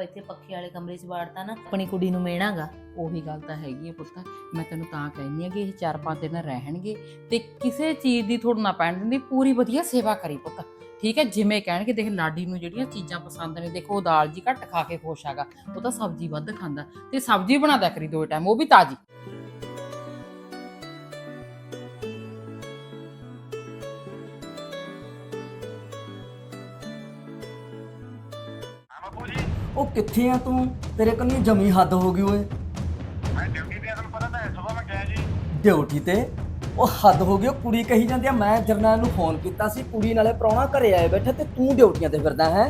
ਆਪਾਂ ਇੱਥੇ ਪੱਖੇ ਵਾਲੇ ਕਮਰੇ 'ਚ ਵਾੜਤਾ ਨਾ, ਆਪਣੀ ਕੁੜੀ ਨੂੰ ਮਿਹਣਾਗਾ। ਉਹੀ ਗੱਲ ਤਾਂ ਹੈਗੀ ਹੈ ਪੁੱਤ, ਮੈਂ ਤੈਨੂੰ ਤਾਂ ਕਹਿੰਦੀ ਆ ਕਿ ਇਹ ਚਾਰ ਪੰਜ ਦਿਨ ਰਹਿਣਗੇ ਤੇ ਕਿਸੇ ਚੀਜ਼ ਦੀ ਥੋੜ ਨਾ ਪੈਣ ਦਿੰਦੀ, ਪੂਰੀ ਵਧੀਆ ਸੇਵਾ ਕਰੀ ਪੁੱਤ। ਠੀਕ ਹੈ, ਜਿਵੇਂ ਕਹਿਣਗੇ, ਦੇਖ ਲਾਡੀ ਨੂੰ ਜਿਹੜੀਆਂ ਚੀਜ਼ਾਂ ਪਸੰਦ ਨੇ, ਦੇਖੋ, ਉਹ ਦਾਲ ਜੀ ਘੱਟ ਖਾ ਕੇ ਖੁਸ਼ ਹੈਗਾ, ਉਹ ਤਾਂ ਸਬਜ਼ੀ ਵੱਧ ਖਾਂਦਾ। ਤੇ ਸਬਜ਼ੀ ਬਣਾ ਦਿਆ ਕਰੀ ਦੋ ਟਾਈਮ, ਉਹ ਵੀ ਤਾਜ਼ੀ। ਉਹ ਕਿੱਥੇ ਆ ਤੂੰ? ਤੇਰੇ ਕੰਨੀ ਜਮੀ ਹੱਦ ਹੋ ਗਈ ਓਏ। ਮੈਂ ਡਿਊਟੀ ਤੇ ਆ, ਤੁਹਾਨੂੰ ਪਤਾ ਤਾਂ ਹੈ ਸਵੇਰ ਮੈਂ ਗਿਆ ਜੀ। ਡਿਊਟੀ ਤੇ? ਉਹ ਹੱਦ ਹੋ ਗਈ ਉਹ ਕੁੜੀ ਕਹੀ ਜਾਂਦੀ ਆ ਮੈਂ ਜਰਨੈਲ ਨੂੰ ਫੋਨ ਕੀਤਾ ਸੀ ਕੁੜੀ ਨਾਲੇ ਪ੍ਰਾਹੁਣਾ ਘਰੇ ਆਏ ਬੈਠੇ ਤੇ ਤੂੰ ਡਿਊਟੀਆਂ ਤੇ ਫਿਰਦਾ ਹੈ?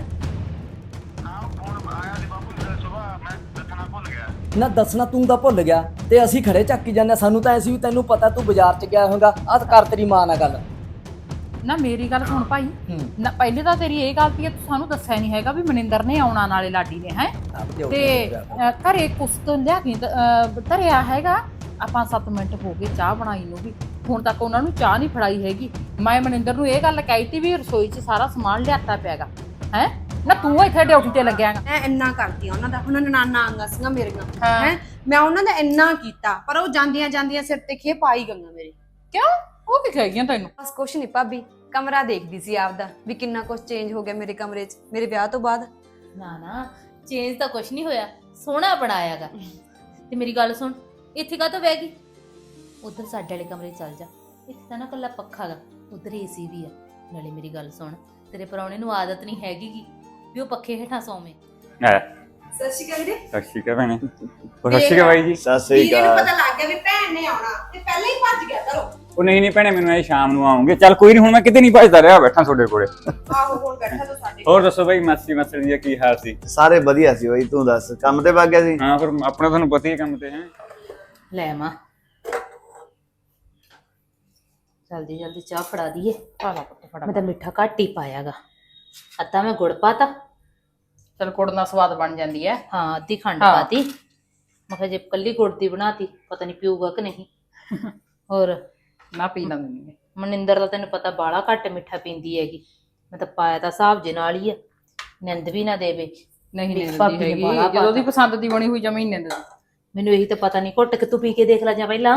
ਹਾਂ ਫੋਨ ਆਇਆ ਸੀ ਬਾਪੂ ਜੀ ਸਵੇਰ ਮੈਂ ਦੱਸਣਾ ਭੁੱਲ ਗਿਆ। ਨਾ ਦੱਸਣਾ ਤੂੰ ਤਾਂ ਭੁੱਲ ਗਿਆ ਤੇ ਅਸੀਂ ਖੜੇ ਚੱਕੀ ਜਾਂਦੇ ਹਾਂ। ਸਾਨੂੰ ਤਾਂ ਐਸੀ ਵੀ ਤੈਨੂੰ ਪਤਾ ਤੂੰ ਬਾਜ਼ਾਰ 'ਚ ਗਿਆ ਹੋਗਾ ਆਹ ਕਰ ਤੇਰੀ ਮਾਂ ਨਾਲ ਗੱਲ। ਨਾ ਮੇਰੀ ਗੱਲ ਸੁਣ ਭਾਈ। ਨਾ ਪਹਿਲੇ ਤਾਂ ਤੇਰੀ ਇਹ ਗਲਤੀ ਹੈ ਤੂੰ ਸਾਨੂੰ ਦੱਸਿਆ ਨਹੀਂ ਹੈਗਾ ਵੀ ਮਨਿੰਦਰ ਨੇ ਆਉਣਾ ਨਾਲੇ ਲਾਡੀ ਨੇ ਹੈ? ਤੇ ਘਰੇ ਕੁਛ ਤੋਂ ਲਿਆ ਕੇ ਧਰਿਆ ਹੈਗਾ। ਆਪਾਂ 7 ਮਿੰਟ ਹੋ ਗਏ ਚਾਹ ਬਣਾਈ ਨੂੰ ਵੀ। ਹੁਣ ਤੱਕ ਉਹਨਾਂ ਨੂੰ ਚਾਹ ਨਹੀਂ ਫੜਾਈ ਹੈਗੀ। ਮੈਂ ਮਨਿੰਦਰ ਨੂੰ ਇਹ ਗੱਲ ਕਹੀ ਤੀ ਵੀ ਰਸੋਈ 'ਚ ਸਾਰਾ ਸਮਾਨ ਲਿਆਤਾ ਪਿਆਗਾ ਹੈ? ਨਾ ਤੂੰ ਇੱਥੇ ਡਿਊਟੀ ਤੇ ਲੱਗਿਆਗਾ ਮੈਂ ਇੰਨਾ ਕਰਦੀ ਆ ਉਹਨਾਂ ਦਾ ਹੁਣ ਨਨਾਨਾ ਆਂਗਾ ਸੀਗਾ ਮੇਰੀਆਂ ਹਾਂ। ਹੈ? ਮੈਂ ਉਹਨਾਂ ਦਾ ਇੰਨਾ ਕੀਤਾ ਪਰ ਉਹ ਜਾਂਦੀਆਂ ਜਾਂਦੀਆਂ ਸਿਰ ਤੇ ਖੇ ਪਾਈ ਗੰਗਾ ਮੇਰੇ। ਕਿਉਂ? ਉਹ ਕੀ ਕਹਿ ਗਈਆਂ ਤੈਨੂੰ? ਬਸ ਕੁਛ ਨਹੀਂ ਭਾਬੀ ਕਮਰਾ ਦੇਖਦੀ ਸੀ ਆਪਦਾ ਵੀ ਕਿੰਨਾ ਕੁਛ ਚੇਂਜ ਹੋ ਗਿਆ ਮੇਰੇ ਕਮਰੇ 'ਚ ਮੇਰੇ ਵਿਆਹ ਤੋਂ ਬਾਅਦ। ਨਾ ਨਾ ਚੇਂਜ ਤਾਂ ਕੁਛ ਨਹੀਂ ਹੋਇਆ ਸੋਹਣਾ ਬਣਾਇਆਗਾ। ਤੇ ਮੇਰੀ ਗੱਲ ਸੁਣ ਇੱਥੇ ਕਾ ਬਹਿ ਗਈ? ਉਧਰ ਸਾਡੇ ਵਾਲੇ ਕਮਰੇ 'ਚ ਚੱਲ ਜਾ ਇੱਥੇ ਤਾਂ ਨਾ ਕੱਲਾ ਪੱਖਾ ਗਾ ਉਧਰ ਏਸੀ ਵੀ ਆ। ਨਾਲੇ ਮੇਰੀ ਗੱਲ ਸੁਣ ਤੇਰੇ ਪਰੌਣੇ ਨੂੰ ਆਦਤ ਨਹੀਂ ਹੈਗੀ ਗੀ ਵੀ ਉਹ ਪੱਖੇ ਹੇਠਾਂ ਸੌਵੇਂ। ਹੈ। ਸਤਿ ਸ਼੍ਰੀ ਅਕਾਲ ਵੀਰੇ। ਸਤਿ ਸ਼੍ਰੀ ਅਕਾਲ ਭੈਣੇ। ਹੋਰ ਸਤਿ ਸ਼੍ਰੀ ਅਕਾਲ ਬਾਈ ਜੀ। ਸਤਿ ਸ੍ਰੀ ਵੀਰੇ ਨੂੰ ਅਕਾਲ। ਪਤਾ ਲੱਗ ਗਿਆ ਵੀ ਭੈਣ ਨੇ ਆਉਣਾ ਤੇ ਪਹਿਲਾਂ ਹੀ ਭੱਜ ਗਿਆ ਚਲੋ ਉਹ ਨਹੀਂ ਨਹੀਂ ਭੈਣੇ ਮੈਨੂੰ ਇਹ ਸ਼ਾਮ ਨੂੰ ਆਉਂਗੇ। ਚੱਲ ਕੋਈ ਨਹੀਂ ਹੁਣ ਮੈਂ ਕਿਤੇ ਨਹੀਂ ਭੱਜਦਾ ਰਿਹਾ ਬੈਠਾ ਤੁਹਾਡੇ ਕੋਲੇ। ਆਹੋ ਹੁਣ ਬੈਠਾ ਤੂੰ ਸਾਡੇ ਹੋਰ ਦੱਸੋ ਬਾਈ ਮਾਸੀ ਮਾਸੜ ਦਾ ਕੀ ਹਾਲ ਸੀ? ਸਾਰੇ ਵਧੀਆ ਸੀ ਬਈ ਤੂੰ ਦੱਸ ਕੰਮ ਤੇ ਵਗ ਗਿਆ ਸੀ? ਹਾਂ ਫਿਰ ਆਪਣਾ ਤੁਹਾਨੂੰ ਪਤਾ ਹੀ ਹੈ ਕੰਮ ਤੇ ਹੈ? ਲੈ ਮਾਂ ਜਲਦੀ ਜਲਦੀ ਚਾਹ ਫੜਾ ਦਈਏ। ਫੜਾ ਪੁੱਤ ਫੜਾ ਮੈਂ ਤਾਂ ਮਿੱਠਾ ਘੱਟ ਹੀ ਪਾਇਆਗਾ। ਅੱਧਾ ਮੈਂ ਗੁੜ ਪਾਤਾ। ਚਲ ਕੁੜ ਨਾਲ ਸਵਾਦ ਬਣ ਜਾਂਦੀ ਹੈ। ਹਾਂ ਅੱਧੀ ਖੰਡ ਹਾਂ। ਪਾਤੀ। ਮੈਂ ਕਿਹਾ ਜੇ ਕੱਲੀ ਗੁੜ ਦੀ ਬਣਾਤੀ ਪਤਾ ਨਹੀਂ ਪੀਊਗਾ ਕਿ ਨਹੀਂ। ਹੋਰ? ਨਾ ਪੀ ਨੇ ਮਨਿੰਦਰ ਦਾ ਤੈਨੂੰ ਪਤਾ ਬਾਲਾ ਘੱਟ ਮਿੱਠਾ ਪੀਂਦੀ ਹੈਗੀ। ਮੈਂ ਤਾਂ ਪਾਇਆ ਤਾਂ ਹਿਸਾਬ ਜੇ ਨਾਲ ਹੀ ਆ। ਨਿੰਦ ਵੀ ਨਾ ਦੇਵੇ। ਨਹੀਂ ਨਹੀਂ ਭਾਬੀ ਨੇ ਹੈਗੀ। ਬਾਹਲਾ ਜਦੋਂ ਦੀ ਪਾਤਾ। ਪਸੰਦ ਦੀ ਬਣੀ ਹੋਈ ਜਮੀ ਨਹੀਂ ਦਿੰਦੀ ਮੈਨੂੰ ਇਹੀ ਤਾਂ ਪਤਾ ਨਹੀਂ ਘੁੱਟ ਕੇ ਤੂੰ ਪੀ ਕੇ ਦੇਖ ਲੈ ਜਾਂ ਪਹਿਲਾਂ।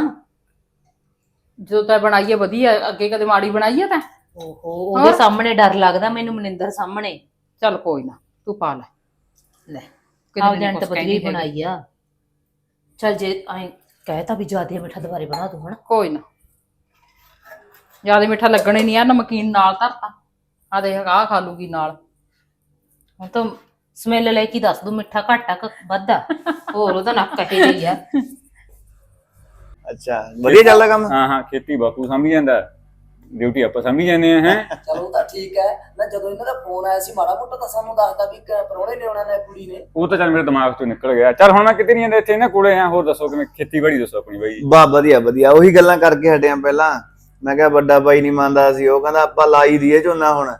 ਜਦੋਂ ਤਾਂ ਬਣਾਈਏ ਵਧੀਆ। ਅੱਗੇ ਕਦੇ ਮਾੜੀ ਬਣਾਈ ਹੈ ਤਾਂ। ਓਹੋ ਉਹਦੇ? ਸਾਹਮਣੇ ਡਰ ਲੱਗਦਾ ਮੈਨੂੰ ਮਨਿੰਦਰ ਸਾਹਮਣੇ। ਚੱਲ ਕੋਈ ਨਾ ਤੂੰ ਪਾ ਲੈ। ਲੈ ਆਹ ਜਣ ਤਾਂ ਵਧੀਆ ਹੀ। ਬਣਾਈ ਆ। ਚੱਲ ਜੇ ਐ ਕਹਿਤਾ ਵੀ ਜ਼ਿਆਦਾ ਮਿੱਠਾ ਦੁਬਾਰੇ ਬਣਾ ਦੂੰ ਹਨਾ। ਕੋਈ ਨਾ। ਜ਼ਿਆਦਾ ਮਿੱਠਾ ਲੱਗਣਾ ਹੀ ਨਹੀਂ ਆ ਨਮਕੀਨ ਨਾਲ ਧਰਤਾ। ਆ ਦੇਖ ਆਹ ਖਾ ਲੂਗੀ ਨਾਲ। ਹੁਣ ਤਾਂ ਸਮੈਲ ਲੈ ਕੇ ਦੱਸ ਦੂੰ ਮਿੱਠਾ ਘੱਟ ਆ ਕਿ ਵੱਧ ਆ। ਹੋਰ ਉਹਦਾ ਨੱਕ ਕਹੇ ਜਿਹੀ ਆ। ਅੱਛਾ ਵਧੀਆ ਚੱਲਦਾ ਕੰਮ? ਹਾਂ ਹਾਂ ਖੇਤੀ ਬਾਪੂ ਸੰਭੀ ਜਾਂਦਾ। ਡਿਊਟੀ ਆਪਾਂ ਸੰਭੀ ਜਾਂਦੇ ਆ ਹੈ? ਚਲੋ ਤਾਂ ਠੀਕ ਹੈ। ਨਾ ਜਦੋਂ ਇਹਨਾਂ ਦਾ ਫੋਨ ਆਇਆ ਸੀ ਮਾੜਾ ਮੋਟਾ ਤਾਂ ਸਾਨੂੰ ਦੱਸਦਾ ਵੀ ਕ- ਪ੍ਰਾਹੁਣੇ ਨੇ ਨੇ ਕੁੜੀ ਨੇ। ਉਹ ਤਾਂ ਚੱਲ ਮੇਰੇ ਦਿਮਾਗ ਤੋਂ ਨਿਕਲ ਗਿਆ। ਚੱਲ ਹੁਣ ਮੈਂ ਕਿਤੇ ਨਹੀਂ ਜਾਂਦਾ ਇੱਥੇ ਨਾ ਕੋਲੇ ਆ। ਹੋਰ ਦੱਸੋ ਕਿਵੇਂ ਖੇਤੀਬਾੜੀ ਦੱਸੋ ਆਪਣੀ ਬਾਈ। ਜੀ ਬਾ ਵਧੀਆ ਵਧੀਆ। ਉਹੀ ਗੱਲਾਂ ਕਰਕੇ ਹਟਿਆ ਪਹਿਲਾਂ। ਮੈਂ ਕਿਹਾ ਵੱਡਾ ਬਾਈ ਨਹੀਂ ਮੰਨਦਾ ਸੀ ਉਹ ਕਹਿੰਦਾ ਆਪਾਂ ਲਾਈ ਦੀਏ ਝੋਨਾ ਹੁਣ।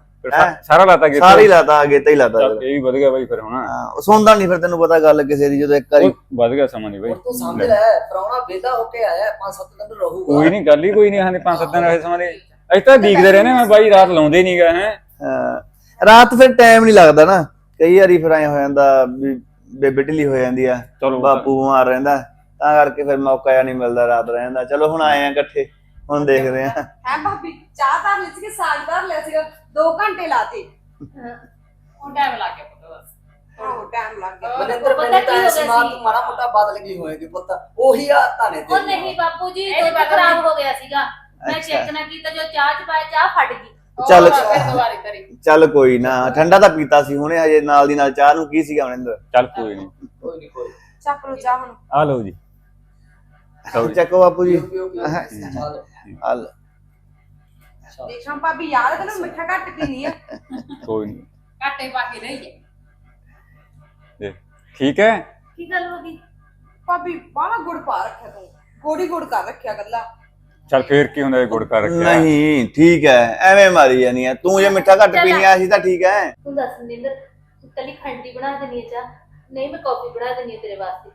ਸਾਰਾ ਲਾਤਾ ਗਿਆ ਸਾਰੀ ਲਾਤਾ ਅਗੇ ਤੇ ਹੀ ਲਾਤਾ ਚੱਲ ਇਹ ਵੀ ਵਧ ਗਿਆ ਬਾਈ ਫਿਰ ਹੁਣ। ਹਾਂ, ਉਹ ਸੁਣਦਾ ਨਹੀਂ ਫਿਰ ਤੈਨੂੰ ਪਤਾ ਗੱਲ ਕਿਸੇ ਦੀ ਜਦੋਂ ਇੱਕ ਵਾਰੀ ਵਧ ਗਿਆ ਸਮਾਂ ਨਹੀਂ ਬਾਈ। ਹੁਣ ਤੂੰ ਸਮਝ ਲੈ। ਪ੍ਰਾਹੁਣਾ ਵਿਹਲਾ ਹੋ ਕੇ ਆਇਆ ਪੰਜ ਸੱਤ ਦਿਨ ਰਹੂਗਾ। ਕੋਈ ਨਹੀਂ ਗੱਲ ਹੀ ਕੋਈ ਨਹੀਂ ਹਾਂ ਪੰਜ ਸੱਤ ਦਿਨ ਰਹੇ ਸਮਾਂ ਦੇ। ਅਸੀਂ ਤਾਂ ਦੀਖਦੇ ਰਹੇ ਨੇ ਮੈਂ ਬਾਈ ਰਾਤ ਲਾਉਂਦੇ ਨਹੀਂ ਗਾ ਹੈ। ਹਾਂ, ਰਾਤ ਫਿਰ ਟਾਈਮ ਨਹੀਂ ਲੱਗਦਾ ਨਾ। ਕਈ ਵਾਰੀ ਫਿਰ ਐ ਹੋ ਜਾਂਦਾ ਵੀ ਬੇਬੇ ਢਿੱਲੀ ਹੋ ਜਾਂਦੀ ਆ ਚਲੋ ਬਾਪੂ ਬਿਮਾਰ ਰਹਿੰਦਾ ਤਾਂ ਕਰਕੇ ਫਿਰ ਮੌਕਾ ਜਿਹਾ ਨਹੀਂ ਮਿਲਦਾ ਰਾਤ ਰਹਿਣ ਦਾ। ਚਲੋ ਹੁਣ ਆਏ ਆ ਇਕੱਠੇ। ਹੁਣ ਦੇਖਦੇ ਆ ਹੈ। ਭਾਬੀ ਚਾਹ ਧਰ ਲਈ ਸੀ ਸਾਗ ਧਰ ਲਿਆ ਸੀਗਾ 2 ਘੰਟੇ ਲਾਤੇ। ਹੁਣ ਟਾਈਮ ਲੱਗ ਗਿਆ ਪੁੱਤ ਬਸ। ਆਹੋ ਟਾਈਮ ਲੱਗ ਗਿਆ। ਮਨਿੰਦਰ ਪਤਾ ਮੈਨੂੰ ਕੀ ਤਾਂ ਹੋ ਗਿਆ ਐਸੀ ਮਾਂ ਸੀ? ਤੂੰ ਮਾੜਾ ਮੋਟਾ ਬਦਲ ਗਈ ਹੋਏਗੀ ਪੁੱਤ। ਉਹੀ ਆ ਤਾਨੇ ਤੇ ਉਹ ਨਹੀਂ ਬਾਪੂ ਜੀ ਇਹ ਦੁੱਧ ਬਾਤ ਖਰਾਬ ਹੋ ਗਿਆ ਸੀਗਾ। ਮੈਂ ਅੱਛਾ। ਚੈੱਕ ਨਾ ਕੀਤਾ ਜੋ ਚਾਹ ਚ ਪਾਇਆ ਚਾਹ ਫਟ ਗਈ। ਚੱਲ ਹੋਰ ਫਿਰ ਦੁਬਾਰੇ ਕਰੀ ਚੱਲ ਕੋਈ ਨਾ ਠੰਡਾ ਤਾਂ ਪੀਤਾ ਸੀ ਹੁਣੇ ਹਜੇ ਨਾਲ ਦੀ ਨਾਲ ਚਾਹ ਨੂੰ ਕੀ ਸੀਗਾ ਮਨਿੰਦਰ? ਚੱਲ ਕੋਈ ਨਹੀਂ। ਕੋਈ ਨਹੀਂ ਕੋਈ ਚੱਕ ਲੋ ਚਾਹ ਹੁਣ। ਆ ਲਓ ਜੀ। ਚੱਕੋ ਬਾਪੂ ਜੀ। ਚੱਲ। ਹਲ ਦੇਖਾਂ ਭਾਬੀ ਯਾਰ ਤੈਨੂੰ ਮਿੱਠਾ ਘੱਟ ਪੀਣੀ ਆ? ਕੋਈ ਨਹੀਂ ਘਾਟੇ ਪਾ ਕੇ ਲਈਏ ਦੇਖ ਠੀਕ ਹੈ? ਕੀ ਗੱਲ ਹੋ ਗਈ? ਭਾਬੀ ਬਾਹਲਾ ਗੁੜ ਪਾ ਰੱਖਿਆ ਤੂੰ। ਗੋੜੀ ਗੁੜ ਕਰ ਰੱਖਿਆ ਗੱਲਾ ਚੱਲ ਫੇਰ ਕੀ ਹੁੰਦਾ ਇਹ ਗੁੜ ਕਰ ਰੱਖਿਆ? ਨਹੀਂ ਠੀਕ ਹੈ। ਐਵੇਂ ਮਾਰੀ ਜਾਨੀ ਆ। ਤੂੰ ਜੇ ਮਿੱਠਾ ਘੱਟ ਪੀਣੀ ਆ ਸੀ ਤਾਂ ਠੀਕ ਹੈ। ਤੂੰ ਦੱਸ ਨਿੰਦਰ ਕੱਲੀ ਖੰਡੀ ਬਣਾ ਦੇਣੀ ਹੈ ਚਾਹ ਨਹੀਂ ਮੈਂ ਕਾਫੀ ਬਣਾ ਦੇਣੀ ਹੈ ਤੇਰੇ ਵਾਸਤੇ।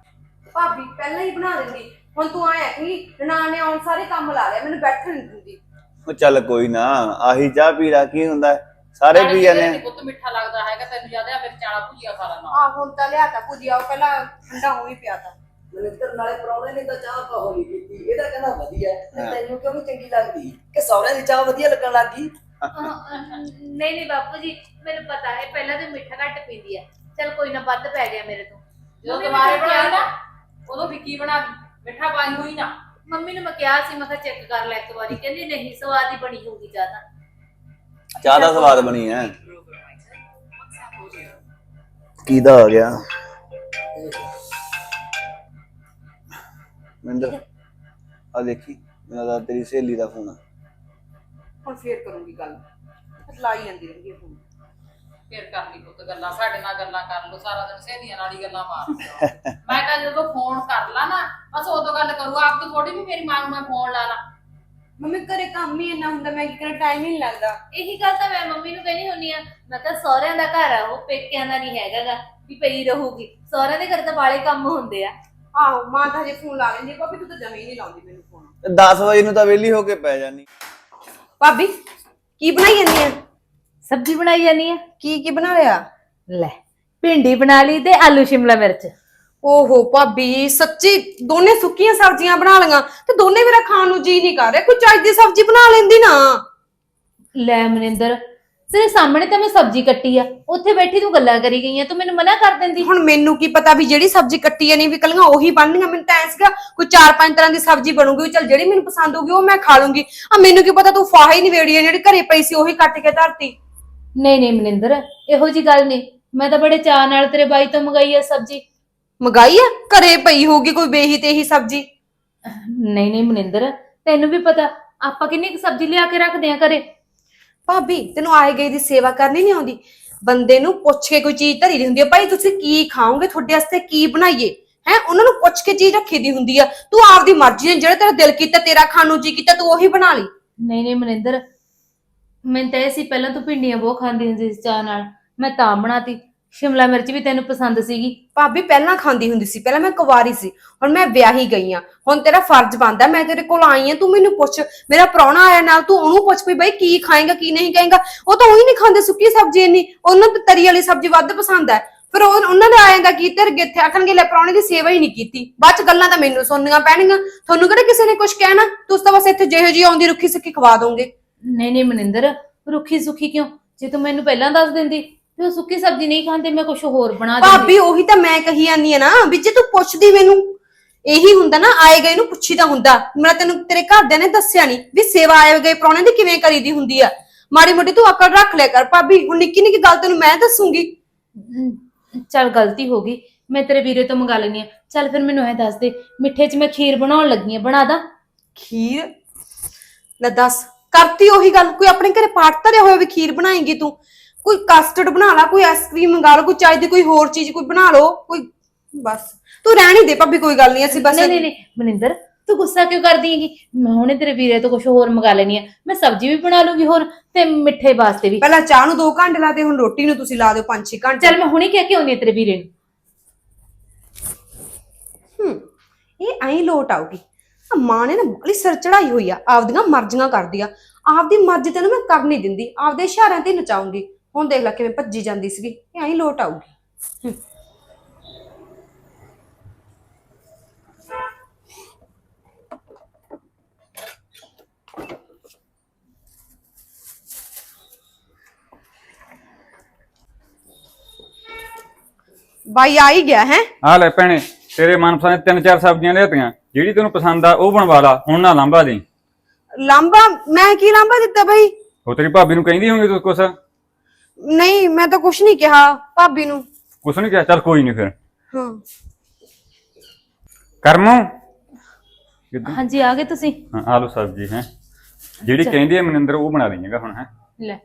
ਭਾਬੀ ਪਹਿਲਾਂ ਹੀ ਬਣਾ ਦਿੰਦੀ। ਹੁਣ ਤੂੰ ਆਇਆ ਕਿ ਨਨਾਣ ਨੇ ਆਉਣ ਸਾਰੇ ਕੰਮ ਲਾ ਲਿਆ ਮੈਨੂੰ ਬੈਠਣ ਨਹੀਂ ਦਿੰਦੀ। ਉਹ ਚੱਲ ਕੋਈ ਨਾ ਆਹੀ ਚਾਹ ਪੀ ਲਾ ਕੀ ਹੁੰਦਾ? ਸਾਰੇ ਪੀ ਜਾਂਦੇ ਨੀ। ਆ ਪੁੱਤ ਮਿੱਠਾ ਲੱਗਦਾ ਹੈਗਾ ਤੈਨੂੰ ਜ਼ਿਆਦਾ ਮਿਰਚਾਂ ਵਾਲਾ ਭੁਜੀਆ ਖਾ ਲੈਣਾ ਆ ਹੁਣ ਤਾਂ ਲਿਆਤਾ ਭੁਜੀਆ ਉਹ ਪਹਿਲਾਂ ਠੰਡਾ ਹੋ ਵੀ ਪਿਆ ਤਾ। ਮਨਿੰਦਰ ਨਾਲੇ ਪ੍ਰਾਹੁਣੇ ਨੇ ਤਾਂ ਚਾਹ ਪਾਹੋ ਨਹੀਂ ਕੀਤੀ ਇਹਦਾ ਕਹਿੰਦਾ ਵਧੀਆ। ਹੈ। ਤੇ ਤੈਨੂੰ ਕਿਉਂ ਨੀ ਚੰਗੀ ਲੱਗਦੀ? ਕਿ ਸਹੁਰੇ ਦੀ ਚਾਹ ਵਧੀਆ ਲੱਗਣ ਲੱਗ ਗਈ? ਨਹੀਂ ਨਹੀਂ ਬਾਪੂ ਜੀ ਮੈਨੂੰ ਪਤਾ ਹੈ ਪਹਿਲਾਂ ਤੇ ਮਿੱਠਾ ਘੱਟ ਪੀਂਦੀ ਆ। ਚਲ ਕੋਈ ਨਾ ਵੱਧ ਪੈ ਗਿਆ ਮੇਰੇ ਤੋਂ। ਜਦੋਂ ਮੰਮੀ ਦੁਬਾਰੇ ਮੈਨੂੰ ਬਣਾਈ ਨਾ ਕਿਹਾ- ਉਦੋਂ ਫਿੱਕੀ ਬਣਾ ਦੀ ਮਿੱਠਾ ਪਾਈ ਹੋਈ ਨਾ। ਮੰਮੀ ਨੂੰ ਮੈਂ ਕਿਹਾ ਸੀ ਮੈਂ ਕਿਹਾ ਚੈੱਕ ਕਰ ਲੈ ਇੱਕ ਵਾਰੀ। ਕਹਿੰਦੀ ਨਹੀਂ ਸਵਾਦ ਹੀ ਬਣੀ ਹੋਊਗੀ ਜ਼ਿਆਦਾ। ਚਾਹ ਦਾ ਸਵਾਦ ਬਣੀ ਹੈ ਕਿਹਦਾ ਆ ਗਿਆ? ਮਿੰਦਰ ਆ ਦੇਖੀ ਮੇਰਾ ਤਾਂ ਤੇਰੀ ਸਹੇਲੀ ਦਾ ਫੋਨ ਆ। ਹੁਣ ਫੇਰ ਕਰੂੰਗੀ ਗੱਲ। ਲਾਈ ਜਾਂਦੀ ਰਹਿੰਦੀ ਹੁਣ ਫੇਰ ਕਰ ਲਈ ਪੁੱਤ ਗੱਲਾਂ ਸਾਡੇ ਨਾਲ ਗੱਲਾਂ ਕਰ ਲੋ ਸਾਰਾ ਦਿਨ ਸਹੇਲੀਆਂ ਨਾਲ ਹੀ ਗੱਲਾਂ ਮਾਰਦੇ ਰਹੋ। ਮੈਂ ਕਹਾਂ ਜਦੋਂ ਫੋਨ ਕਰ ਲਾ ਨਾ ਬਸ ਉਦੋਂ ਗੱਲ ਕਰੂ ਆਪ ਤੋਂ ਥੋੜੀ ਵੀ ਮੇਰੀ ਮਾਂ ਨੂੰ ਮੈਂ ਫੋਨ ਲਾ ਲਾ। ਮੰਮੀ ਘਰੇ ਕੰਮ ਹੀ ਇੰਨਾ ਹੁੰਦਾ ਮੈਂ ਕੀ ਕਰਾਂ ਟਾਈਮ ਹੀ ਨਹੀਂ ਲੱਗਦਾ। ਇਹੀ ਗੱਲ ਤਾਂ ਮੈਂ ਮੰਮੀ ਨੂੰ ਕਹਿੰਦੀ ਹੁੰਨੀ ਆ ਮੈਂ ਕਿਹਾ ਸਹੁਰਿਆਂ ਦਾ ਘਰ ਆ ਉਹ ਪੇਕਿਆਂ ਦਾ ਨਹੀਂ ਹੈਗਾਗਾ ਵੀ ਪਈ ਰਹੂਗੀ। ਸਹੁਰਿਆਂ ਦੇ ਘਰ ਤਾਂ ਬਾਲੇ ਕੰਮ ਹੁੰਦੇ ਆ। ਆਹੋ ਮਾਂ ਤਾਂ ਹਜੇ ਫੋਨ ਲਾ ਲੈਂਦੀ ਆ, ਭਾਬੀ ਤੂੰ ਤਾਂ ਜਮੇ ਹੀ ਨਹੀਂ ਲਾਉਂਦੀ ਮੈਨੂੰ ਫੋਨ 10 ਵਜੇ ਨੂੰ ਤਾਂ ਵਿਹਲੀ ਹੋ ਕੇ ਪੈ ਜਾਨੀ। ਭਾਬੀ ਕੀ ਬਣਾਈ ਜਾਂਦੀ ਆ? ਸਬਜ਼ੀ ਬਣਾਈ ਜਾਨੀ ਆ? ਕੀ ਕੀ ਬਣਾ ਲਿਆ? ਲੈ ਭਿੰਡੀ ਬਣਾ ਲਈ ਤੇ ਆਲੂ ਸ਼ਿਮਲਾ ਮਿਰਚ। ਓਹੋ ਭਾਬੀ ਸੱਚੀ ਦੋਨੇ ਸੁੱਕੀਆਂ ਸਬਜ਼ੀਆਂ ਬਣਾ ਲਈਆਂ ਤੇ ਦੋਨੇ ਮੇਰਾ ਖਾਣ ਨੂੰ ਜੀ ਨਹੀਂ ਕਰ ਰਿਹਾ। ਕੋਈ ਚੱਜ ਦੀ ਸਬਜ਼ੀ ਬਣਾ ਲੈਂਦੀ ਨਾ। ਲੈ ਮਨਿੰਦਰ ਤੇਰੇ ਸਾਹਮਣੇ ਤਾਂ ਮੈਂ ਸਬਜ਼ੀ ਕੱਟੀ ਆ। ਉੱਥੇ ਬੈਠੀ ਤੂੰ ਗੱਲਾਂ ਕਰੀ ਗਈ ਆ ਤੂੰ ਮੈਨੂੰ ਮਨਾ ਕਰ ਦਿੰਦੀ। ਹੁਣ ਮੈਨੂੰ ਕੀ ਪਤਾ ਵੀ ਜਿਹੜੀ ਸਬਜ਼ੀ ਕੱਟੀ ਨਹੀਂ ਵੀ ਕੱਲੀਆਂ ਉਹੀ ਬਣਨੀਆਂ। ਮੈਨੂੰ ਤਾਂ ਐਂ ਸੀਗਾ ਕੋਈ ਚਾਰ ਪੰਜ ਤਰ੍ਹਾਂ ਦੀ ਸਬਜ਼ੀ ਬਣੂਗੀ ਚਲ ਜਿਹੜੀ ਮੈਨੂੰ ਪਸੰਦ ਹੋਊਗੀ ਉਹ ਮੈਂ ਖਾ ਲੂੰਗੀ। ਆ ਮੈਨੂੰ ਕੀ ਪਤਾ ਤੂੰ ਫਾਹਾ ਹੀ ਨਹੀਂ ਵੇੜੀ ਆ ਜਿਹੜੀ ਘਰੇ ਪਈ ਸੀ ਉਹੀ ਕੱਟ ਕੇ ਧਰਤੀ। ਨਹੀਂ ਨਹੀਂ ਮਨਿੰਦਰ ਇਹੋ ਜੀ ਗੱਲ ਨਹੀਂ। ਮੈਂ ਤਾਂ ਬੜੇ ਚਾਅ ਨਾਲ ਤੇਰੇ ਬਾਈ ਤੋਂ ਮੰਗਾਈ ਆ ਸਬਜ਼ੀ। ਮਗਾਈ ਆ? ਘਰੇ ਪਈ ਹੋਊਗੀ ਕੋਈ ਬੇਹੀ ਤੇ ਹੀ ਸਬਜ਼ੀ? ਨਹੀਂ ਨਹੀਂ ਮਨਿੰਦਰ ਤੈਨੂੰ ਵੀ ਪਤਾ ਆਪਾਂ ਕਿੰਨੀ ਕੁ ਸਬਜ਼ੀ ਲਿਆ ਕੇ ਰੱਖਦੇ ਆ ਘਰੇ। ਭਾਬੀ ਤੈਨੂੰ ਆਏ ਗਏ ਦੀ ਸੇਵਾ ਕਰਨੀ ਨਹੀਂ ਆਉਂਦੀ। ਬੰਦੇ ਨੂੰ ਪੁੱਛ ਕੇ ਕੋਈ ਚੀਜ਼ ਧਰੀ ਦੀ ਹੁੰਦੀ ਹੈ ਭਾਈ ਤੁਸੀਂ ਕੀ ਖਾਓਗੇ? ਤੁਹਾਡੇ ਵਾਸਤੇ ਕੀ ਬਣਾਈਏ? ਹੈ? ਉਹਨਾਂ ਨੂੰ ਪੁੱਛ ਕੇ ਚੀਜ਼ ਰੱਖੀ ਦੀ ਹੁੰਦੀ ਆ। ਤੂੰ ਆਪਦੀ ਮਰਜ਼ੀ ਨਾਲ ਜਿਹੜਾ ਤੇਰਾ ਦਿਲ ਕੀਤਾ ਤੇਰਾ ਖਾਣ ਨੂੰ ਜੀ ਕੀਤਾ ਤੂੰ ਉਹੀ ਬਣਾ ਲਈ। ਨਹੀਂ ਨਹੀਂ ਮਨਿੰਦਰ ਮੈਂ ਤਾਂ ਇਹ ਸੀ, ਪਹਿਲਾਂ ਤੂੰ ਭਿੰਡੀਆਂ ਬਹੁਤ ਖਾਂਦੀ ਹੁੰਦੀ ਸੀ ਚਾਹ ਨਾਲ। ਮੈਂ ਤਾਂ ਬਣਾਤੀ। ਸ਼ਿਮਲਾ ਮਿਰਚ ਵੀ ਤੈਨੂੰ ਪਸੰਦ ਸੀਗੀ। ਭਾਬੀ, ਪਹਿਲਾਂ ਖਾਂਦੀ ਹੁੰਦੀ ਸੀ, ਪਹਿਲਾਂ ਮੈਂ ਕੁਵਾਰੀ ਸੀ, ਹੁਣ ਮੈਂ ਵਿਆਹੀ ਗਈ ਆ। ਹੁਣ ਤੇਰਾ ਫਰਜ਼ ਬਣਦਾ, ਮੈਂ ਤੇਰੇ ਕੋਲ ਆਈ ਆ, ਤੂੰ ਮੈਨੂੰ ਪੁੱਛ। ਮੇਰਾ ਪ੍ਰਾਹੁਣਾ ਆਇਆ ਨਾਲ, ਤੂੰ ਉਹਨੂੰ ਪੁੱਛ ਵੀ ਬਈ ਕੀ ਖਾਏਗਾ, ਕੀ ਨਹੀਂ ਖਾਏਗਾ। ਉਹ ਤਾਂ ਉਹੀ ਨਹੀਂ ਖਾਂਦੇ, ਸੁੱਕੀ ਸਬਜ਼ੀ ਇੰਨੀ। ਉਹਨਾਂ ਨੂੰ ਤਰੀ ਵਾਲੀ ਸਬਜ਼ੀ ਵੱਧ ਪਸੰਦ ਹੈ। ਫਿਰ ਉਹ, ਉਹਨਾਂ ਦਾ ਆਏਗਾ ਕੀ, ਤੇਰੇ ਇੱਥੇ ਆਖਣਗੇ, ਲੈ ਪ੍ਰਾਹੁਣੇ ਦੀ ਸੇਵਾ ਹੀ ਨਹੀਂ ਕੀਤੀ। ਬਾਅਦ ਚ ਗੱਲਾਂ ਤਾਂ ਮੈਨੂੰ ਸੁਣਨੀਆਂ ਪੈਣਗੀਆਂ। ਤੁਹਾਨੂੰ ਕਿਹੜਾ ਕਿਸੇ ਨੇ ਕੁਝ ਕਹਿਣਾ? ਤੁਸੀਂ ਤਾਂ ਬਸ ਇੱਥੇ ਜਿਹੋ ਜਿਹੀ ਆਉਂਦੀ ਰੁੱਖੀ ਸੁੱਕੀ ਖਵਾ ਦੋਗੇ। ਨਹੀਂ ਨਹੀਂ ਮਨਿੰਦਰ ਰੁੱਖੀ ਸੁੱਖੀ ਕਿਉਂ? ਜੇ ਤੂੰ ਮੈਨੂੰ ਪਹਿਲਾਂ ਦੱਸ ਦਿੰਦੀ ਤੇ ਉਹ ਸੁੱਕੀ ਸਬਜ਼ੀ ਨਹੀਂ ਖਾਂਦੇ ਮੈਂ ਕੁਝ ਹੋਰ ਬਣਾ ਦਿੰਦੀ। ਭਾਬੀ ਉਹੀ ਤਾਂ ਮੈਂ ਕਹੀ ਜਾਂਦੀ ਆ ਨਾ ਵੀ ਜੇ ਤੂੰ ਪੁੱਛਦੀ ਮੈਨੂੰ ਇਹੀ ਹੁੰਦਾ ਨਾ ਆਏ ਗਏ ਨੂੰ ਪੁੱਛੀਦਾ ਹੁੰਦਾ। ਮੈਂ ਤੈਨੂੰ ਤੇਰੇ ਘਰਦਿਆਂ ਨੇ ਦੱਸਿਆ ਨਹੀਂ ਵੀ ਸੇਵਾ ਆਏ ਗਏ ਪ੍ਰਾਹੁਣੇ ਦੀ ਕਿਵੇਂ ਕਰੀਦੀ ਹੁੰਦੀ ਆ। ਮਾੜੀ ਮੋਟੀ ਤੂੰ ਅਕਲ ਰੱਖ ਲਿਆ ਕਰ ਭਾਬੀ ਹੁਣ ਨਿੱਕੀ ਨਿੱਕੀ ਗੱਲ ਤੈਨੂੰ ਮੈਂ ਦੱਸੂਗੀ। ਚੱਲ ਗਲਤੀ ਹੋ ਗਈ ਮੈਂ ਤੇਰੇ ਵੀਰੇ ਤੋਂ ਮੰਗਾ ਲੈਣੀ ਆ ਚੱਲ ਫਿਰ ਮੈਨੂੰ ਇਹ ਦੱਸ ਦੇ ਮਿੱਠੇ 'ਚ ਮੈਂ ਖੀਰ ਬਣਾਉਣ ਲੱਗੀ ਆ ਬਣਾ ਦਾਂ? ਖੀਰ? ਲੈ ਦੱਸ। ਕਰਤੀ ਉਹੀ ਗੱਲ ਕੋਈ ਆਪਣੇ ਘਰੇ ਪਾਠ ਧਰਿਆ ਹੋਇਆ ਵੀ ਖੀਰ ਬਣਾਏਂਗੀ ਤੂੰ? ਕੋਈ ਕਸਟਰਡ ਬਣਾ ਲਾ ਕੋਈ ਆਈਸਕ੍ਰੀਮ ਮੰਗਾ ਲਓ ਕੋਈ ਚਾਹ ਦੀ ਕੋਈ ਹੋਰ ਚੀਜ਼ ਕੋਈ ਬਣਾ ਲਓ ਕੋਈ ਬਸ। ਤੂੰ ਰਹਿਣ ਹੀ ਦੇ ਭਾਬੀ ਕੋਈ ਗੱਲ ਨਹੀਂ ਅਸੀਂ ਬਸ ਨਹੀਂ ਨਹੀਂ ਨਹੀਂ ਮਨਿੰਦਰ ਤੂੰ ਗੁੱਸਾ ਕਿਉਂ ਕਰਦੀ ਹੈਗੀ? ਮੈਂ ਹੁਣੇ ਤੇਰੇ ਵੀਰੇ ਤੋਂ ਕੁਝ ਹੋਰ ਮੰਗਾ ਲੈਣੀ ਆ ਮੈਂ ਸਬਜ਼ੀ ਵੀ ਬਣਾ ਲੂੰਗੀ ਹੋਰ ਤੇ ਮਿੱਠੇ ਵਾਸਤੇ ਵੀ। ਪਹਿਲਾਂ ਚਾਹ ਨੂੰ 2 ਘੰਟੇ ਲਾਤੇ ਹੁਣ ਰੋਟੀ ਨੂੰ ਤੁਸੀਂ ਲਾ ਦਿਓ 5-6 ਘੰਟੇ। ਚੱਲ ਮੈਂ ਹੁਣੇ ਕਹਿ ਕੇ ਆਉਂਦੀ ਆ ਤੇਰੇ ਵੀਰੇ ਨੂੰ। ਹੂੰ ਇਹ ਐਂ ਲੋਟ ਆਊਗੀ। ਆ ਮਾਂ ਨੇ ਨਾ ਬੜੀ ਸਿਰ ਚੜਾਈ ਹੋਈ ਆ, ਆਪਦੀਆਂ ਮਰਜ਼ੀਆਂ ਕਰਦੀ ਆ। ਆਪਦੀ ਮਰਜ਼ੀ ਤੈਨੂੰ ਮੈਂ ਕਰ ਨਹੀਂ ਦਿੰਦੀ, ਆਪਦੇ ਇਸ਼ਾਰਿਆਂ ਤੇ ਹੀ ਨਚਾਉਂਗੀ। ਹੁਣ ਦੇਖ ਲੈ ਕਿਵੇਂ ਭੱਜੀ ਜਾਂਦੀ ਸੀਗੀ, ਇਹ ਐਂ ਲੋਟ ਆਊਗੀ। ਬਾਈ ਆ ਹੀ ਗਿਆ, ਹੈ? ਆ ਲੈ ਭੈਣੇ, ਤੇਰੇ ਮਨਪਸੰਦ ਦੀਆਂ ਤਿੰਨ ਚਾਰ ਸਬਜ਼ੀਆਂ ਲਿਆਤੀਆਂ। ਜਿਹੜੀ ਤੈਨੂੰ ਪਸੰਦ ਆ ਉਹ ਬਣਵਾ ਲਾ ਹੁਣ ਨਾ ਲਾਂਭਾ ਦੇ ਲਾਂਬਾ ਮੈਂ ਕੀ ਲਾਂਬਾ ਦਿੱਤਾ ਬਾਈ? ਉਹ ਤੇਰੀ ਭਾਬੀ ਨੂੰ ਕਹਿੰਦੀ ਹੋਊਗੀ ਤੂੰ ਕੁਛ? ਨਹੀਂ ਮੈਂ ਤਾਂ ਕੁਛ ਨਹੀਂ ਕਿਹਾ ਭਾਬੀ ਨੂੰ। ਕੁਛ ਨਹੀਂ ਕਿਹਾ? ਚੱਲ ਕੋਈ ਨਹੀਂ ਫਿਰ। ਹਾਂ। ਕਰਮੋ? ਕਿੱਦਾਂ? ਹਾਂਜੀ ਆ ਗਏ ਤੁਸੀਂ? ਹਾਂ ਆਲੂ ਸਬਜ਼ੀ ਹੈ। ਜਿਹੜੀ ਕਹਿੰਦੀ ਹੈ ਮਨਿੰਦਰ ਉਹ ਬਣਾ ਦੇਈਏਗਾ ਹੁਣ ਹੈ। ਲੈ